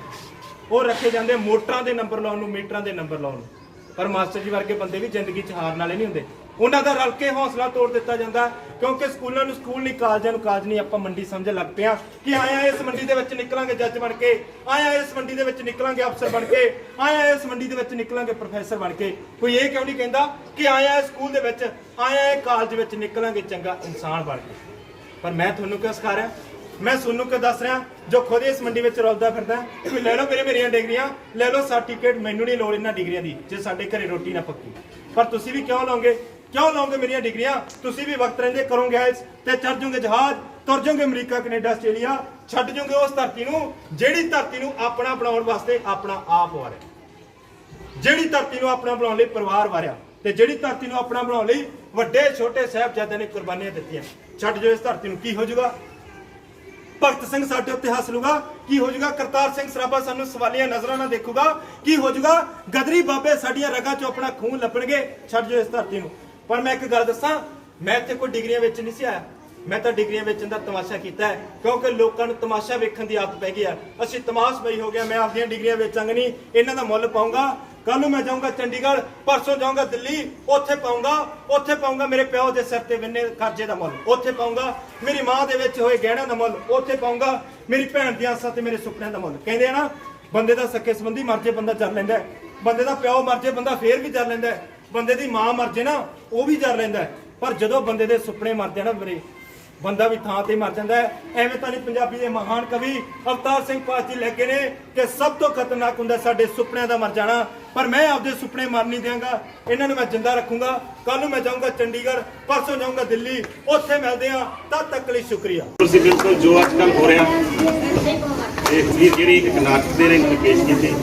ਉਹ ਰੱਖੇ ਜਾਂਦੇ ਮੋਟਰਾਂ ਦੇ ਨੰਬਰ ਲਾਉਣ ਨੂੰ, ਮੀਟਰਾਂ ਦੇ ਨੰਬਰ ਲਾਉਣ ਨੂੰ। ਪਰ ਮਾਸਟਰ ਜੀ ਵਰਗੇ ਬੰਦੇ ਵੀ ਜ਼ਿੰਦਗੀ 'ਚ ਹਾਰਨ ਵਾਲੇ ਨਹੀਂ ਹੁੰਦੇ। ਉਹਨਾਂ ਦਾ ਰਲ ਕੇ ਹੌਸਲਾ ਤੋੜ ਦਿੱਤਾ ਜਾਂਦਾ ਕਿਉਂਕਿ ਸਕੂਲਾਂ ਨੂੰ ਸਕੂਲ ਨਹੀਂ ਕਾਲਜਾਂ ਨੂੰ ਕਾਲਜ ਨਹੀਂ ਆਪਾਂ ਮੰਡੀ ਸਮਝਣ ਲੱਗ ਪਿਆ ਕਿ ਆਇਆ ਇਸ ਮੰਡੀ ਦੇ ਵਿੱਚ ਨਿਕਲਾਂਗੇ ਜੱਜ ਬਣ ਕੇ ਆਇਆ ਇਸ ਮੰਡੀ ਦੇ ਵਿੱਚ ਨਿਕਲਾਂਗੇ ਅਫਸਰ ਬਣ ਕੇ ਆਇਆ ਇਸ ਮੰਡੀ ਦੇ ਵਿੱਚ ਨਿਕਲਾਂਗੇ ਪ੍ਰੋਫੈਸਰ ਬਣ ਕੇ। ਕੋਈ ਇਹ ਕਿਉਂ ਨਹੀਂ ਕਹਿੰਦਾ ਕਿ ਆਇਆ ਇਸ ਸਕੂਲ ਦੇ ਵਿੱਚ ਆਇਆ ਇਹ ਕਾਲਜ ਵਿੱਚ ਨਿਕਲਾਂਗੇ ਚੰਗਾ ਇਨਸਾਨ ਬਣ ਕੇ। ਪਰ ਮੈਂ ਤੁਹਾਨੂੰ ਕਿਉਂ ਸਿਖਾ ਰਿਹਾ? ਮੈਂ ਤੁਹਾਨੂੰ ਕਿਉਂ ਦੱਸ ਰਿਹਾ? ਜੋ ਖੁਦ ਇਸ ਮੰਡੀ ਵਿੱਚ ਰੁਲਦਾ ਫਿਰਦਾ ਹੈ, ਲੈ ਲਓ ਮੇਰੇ ਮੇਰੀਆਂ ਡਿਗਰੀਆਂ ਲੈ ਲਓ ਸਰਟੀਫਿਕੇਟ ਮੈਨੂੰ ਨਹੀਂ ਲੋੜ ਇਹਨਾਂ ਡਿਗਰੀਆਂ ਦੀ ਜੇ ਸਾਡੇ ਘਰੇ ਰੋਟੀ ਨਾ ਪੱਕੀ। ਪਰ ਤੁਸੀਂ ਵੀ ਕਿਉਂ ਲਓਗੇ ਕਿਉਂ ਲਾਉਂਗੇ ਮੇਰੀਆਂ ਡਿਗਰੀਆਂ? ਤੁਸੀਂ ਵੀ ਵਕਤ ਰਹਿੰਦੇ ਕਰੋਗੇ ਆਇਲਸ ਤੇ ਚੜ ਜਾਓਗੇ ਜਹਾਜ਼, ਤੁਰ ਜਾਓਗੇ ਅਮਰੀਕਾ, ਕੈਨੇਡਾ, ਆਸਟ੍ਰੇਲੀਆ, ਛੱਡ ਜਾਓਗੇ ਉਸ ਧਰਤੀ ਨੂੰ, ਜਿਹੜੀ ਧਰਤੀ ਨੂੰ ਆਪਣਾ ਬਣਾਉਣ ਵਾਸਤੇ ਆਪਣਾ ਆਪ ਵਾਰਿਆ। ਜਿਹੜੀ ਧਰਤੀ ਨੂੰ ਆਪਣਾ ਬਣਾਉਣ ਲਈ ਪਰਿਵਾਰ ਵਾਰਿਆ ਤੇ ਜਿਹੜੀ ਧਰਤੀ ਨੂੰ ਆਪਣਾ ਬਣਾਉਣ ਲਈ ਵੱਡੇ, ਛੋਟੇ ਸਾਹਿਬਜ਼ਾਦਿਆਂ ਨੇ ਕੁਰਬਾਨੀਆਂ ਦਿੱਤੀਆਂ। ਛੱਡ ਜੋ ਇਸ ਧਰਤੀ ਨੂੰ, ਕੀ ਹੋ ਜਾਊਗਾ? ਭਗਤ ਸਿੰਘ ਸਾਡੇ ਉੱਤੇ ਹੱਸ ਲੂਗਾ ਕੀ ਹੋ ਜਾਊਗਾ? ਕਰਤਾਰ ਸਿੰਘ ਸਰਾਭਾ ਸਾਨੂੰ ਸਵਾਲੀਆਂ ਨਜ਼ਰਾਂ ਨਾਲ ਦੇਖੂਗਾ। ਕੀ ਹੋ ਜਾਊਗਾ? ਗਦਰੀ ਬਾਬੇ ਸਾਡੀਆਂ ਰਗਾਂ 'ਚੋਂ ਆਪਣਾ ਖੂਨ ਲੱਪਣਗੇ ਛੱਡ ਜੋ ਇਸ ਧਰਤੀ ਨੂੰ। ਪਰ ਮੈਂ ਇੱਕ ਗੱਲ ਦੱਸਾਂ, ਮੈਂ ਇੱਥੇ ਕੋਈ ਡਿਗਰੀਆਂ ਵਿੱਚ ਨਹੀਂ ਸੀ ਆਇਆ। ਮੈਂ ਤਾਂ ਡਿਗਰੀਆਂ ਵੇਚਣ ਦਾ ਤਮਾਸ਼ਾ ਕੀਤਾ ਹੈ, ਕਿਉਂਕਿ ਲੋਕਾਂ ਨੂੰ ਤਮਾਸ਼ਾ ਵੇਖਣ ਦੀ ਆਦਤ ਪੈ ਗਈ ਹੈ ਅਸੀਂ ਤਮਾਸ਼ਬਈ ਹੋ ਗਿਆ, ਮੈਂ ਆਪਣੀਆਂ ਡਿਗਰੀਆਂ ਵੇਚਾਂਗਾ ਨਹੀਂ, ਇਹਨਾਂ ਦਾ ਮੁੱਲ ਪਾਉਂਗਾ। ਕੱਲ ਨੂੰ ਮੈਂ ਜਾਊਂਗਾ ਚੰਡੀਗੜ੍ਹ, ਪਰਸੋਂ ਜਾਊਂਗਾ ਦਿੱਲੀ, ਉੱਥੇ ਪਾਉਂਗਾ ਉੱਥੇ ਪਾਉਂਗਾ ਮੇਰੇ ਪਿਓ ਦੇ ਸਿਰ ਤੇ ਵਿੰਨੇ ਕਰਜ਼ੇ ਦਾ ਮੁੱਲ, ਉੱਥੇ ਪਾਉਂਗਾ। ਮੇਰੀ ਮਾਂ ਦੇ ਵਿੱਚ ਹੋਏ ਗਹਿਣਿਆਂ ਦਾ ਮੁੱਲ, ਉੱਥੇ ਪਾਉਂਗਾ। ਮੇਰੀ ਭੈਣ ਦੀਆਂ ਆਸਾਂ ਤੇ ਮੇਰੇ ਸੁਪਨਿਆਂ ਦਾ ਮੁੱਲ। ਕਹਿੰਦੇ ਆ ਨਾ, ਬੰਦੇ ਦਾ ਸੱਕੇ ਸੰਬੰਧੀ ਮਰਜੇ ਬੰਦਾ ਜਰ ਲੈਂਦਾ ਬੰਦੇ ਦਾ ਪਿਓ ਮਰਜ਼ੇ ਬੰਦਾ ਫੇਰ ਵੀ ਜਰ ਲੈਂਦਾ ਬੰਦੇ ਦੀ ਮਾਂ ਮਰ ਜੇ ਨਾ, ਉਹ ਵੀ ਡਰ ਲੈਂਦਾ ਪਰ ਜਦੋਂ ਬੰਦੇ ਦੇ ਸੁਪਨੇ ਮਰਦੇ ਆ ਨਾ ਵੀਰੇ, ਬੰਦਾ ਵੀ ਥਾਂ ਤੇ ਮਰ ਜਾਂਦਾ ਹੈ। ਐਵੇਂ ਤਾਂ ਨਹੀਂ ਪੰਜਾਬੀ ਦੇ ਮਹਾਨ ਕਵੀ ਅਵਤਾਰ ਸਿੰਘ ਪਾਜੀ ਲੈ ਕੇ ਨੇ ਕਿ ਸਭ ਤੋਂ ਖਤਰਨਾਕ ਹੁੰਦਾ ਸਾਡੇ ਸੁਪਨਿਆਂ ਦਾ ਮਰ ਜਾਣਾ। ਪਰ ਮੈਂ ਆਪਦੇ ਸੁਪਨੇ ਮਰ ਨਹੀਂ ਦਿਆਂਗਾ। ਇਹਨਾਂ ਨੂੰ ਮੈਂ ਜਿੰਦਾ ਰੱਖੂੰਗਾ। ਕੱਲ ਨੂੰ ਮੈਂ ਜਾਊਂਗਾ ਚੰਡੀਗੜ੍ਹ, ਪਰਸੋਂ ਜਾਊਂਗਾ ਦਿੱਲੀ। ਉੱਥੇ ਮਿਲਦੇ ਆ ਤਦ ਤੱਕ ਲਈ ਸ਼ੁਕਰੀਆ। ਤੁਸੀਂ ਬਿਲਕੁਲ। ਜੋ ਅੱਜ ਕੱਲ੍ਹ ਹੋ ਰਿਹਾ, ਇਹ ਜਿਹੜੀ ਇੱਕ ਨਾਟਕ ਦੇ ਰੰਗ ਪੇਸ਼ ਕੀਤੀ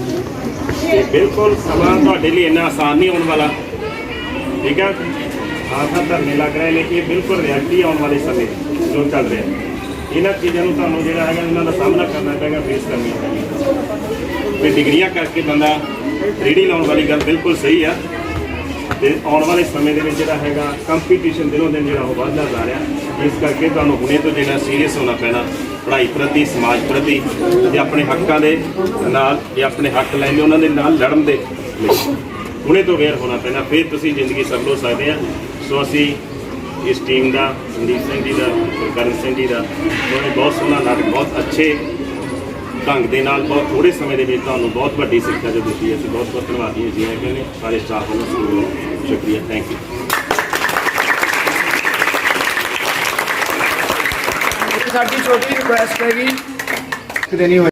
ਬਿਲਕੁਲ ਸਮਾਂ ਤੁਹਾਡੇ ਲਈ ਇੰਨਾ ਆਸਾਨ ਨਹੀਂ ਹੋਣ ਵਾਲਾ। ਠੀਕ ਹੈ ਆਖਾ ਧਰਨੇ ਲੱਗ ਰਹੇ ਨੇ। ਇਹ ਬਿਲਕੁਲ ਰਿਐਲਿਟੀ ਆਉਣ ਵਾਲੇ ਸਮੇਂ ਜੋ ਚੱਲ ਰਿਹਾ। ਇਹਨਾਂ ਚੀਜ਼ਾਂ ਨੂੰ ਤੁਹਾਨੂੰ ਜਿਹੜਾ ਹੈਗਾ ਇਹਨਾਂ ਦਾ ਸਾਹਮਣਾ ਕਰਨਾ ਪੈਗਾ ਫੇਸ ਕਰਨੀ ਪੈਗੀ ਤੇ ਡਿਗਰੀਆਂ ਕਰਕੇ ਬੰਦਾ ਰੇੜੀ ਲਾਉਣ ਵਾਲੀ ਗੱਲ ਬਿਲਕੁਲ ਸਹੀ ਆ। ਤੇ ਆਉਣ ਵਾਲੇ ਸਮੇਂ ਦੇ ਵਿੱਚ ਜਿਹੜਾ ਹੈਗਾ ਕੰਪੀਟੀਸ਼ਨ ਦਿਨੋਂ ਦਿਨ ਜਿਹੜਾ ਉਹ ਵੱਧਦਾ ਜਾ ਰਿਹਾ। ਇਸ ਕਰਕੇ ਤੁਹਾਨੂੰ ਹੁਣੇ ਤੋਂ ਜਿਹੜਾ ਸੀਰੀਅਸ ਹੋਣਾ ਪੈਣਾ, ਪੜ੍ਹਾਈ ਪ੍ਰਤੀ, ਸਮਾਜ ਪ੍ਰਤੀ ਤੇ ਆਪਣੇ ਹੱਕਾਂ ਦੇ ਨਾਲ ਜੇ ਆਪਣੇ ਹੱਕ ਲੈਣੇ ਉਹਨਾਂ ਦੇ ਨਾਲ ਲੜਨ ਦੇ ਲਈ। ਹੁਣੇ ਤੋਂ ਅਵੇਅਰ ਹੋਣਾ ਪੈਣਾ, ਫਿਰ ਤੁਸੀਂ ਜ਼ਿੰਦਗੀ ਸਫਲ ਹੋ ਸਕਦੇ ਆ। ਸੋ ਅਸੀਂ ਇਸ ਟੀਮ ਦਾ, ਸੰਦੀਪ ਸਿੰਘ ਜੀ ਦਾ, ਗੁਰਕਰਨ ਸਿੰਘ ਜੀ ਦਾ, ਉਹਨੇ ਬਹੁਤ ਸੋਹਣਾ ਨਾਟਕ, ਬਹੁਤ ਅੱਛੇ ਢੰਗ ਦੇ ਨਾਲ, ਬਹੁਤ ਥੋੜੇ ਸਮੇਂ ਦੇ ਵਿੱਚ ਤੁਹਾਨੂੰ ਬਹੁਤ ਵੱਡੀ ਸਿੱਖਿਆ ਜੋ ਦਿੱਤੀ ਹੈ। ਅਸੀਂ ਬਹੁਤ ਬਹੁਤ ਧੰਨਵਾਦੀ ਹਾਂ ਜੀ ਆਇਆਂ ਕਹਿੰਦੇ ਸਾਰੇ ਸਟਾਫ ਵੱਲੋਂ ਸਕੂਲ ਸ਼ੁਕਰੀਆ ਥੈਂਕ ਯੂ ਸਾਡੀ ਛੋਟੀ ਰਿਕੁਐਸਟ ਹੈਗੀ, ਕਿਤੇ ਨਹੀਂ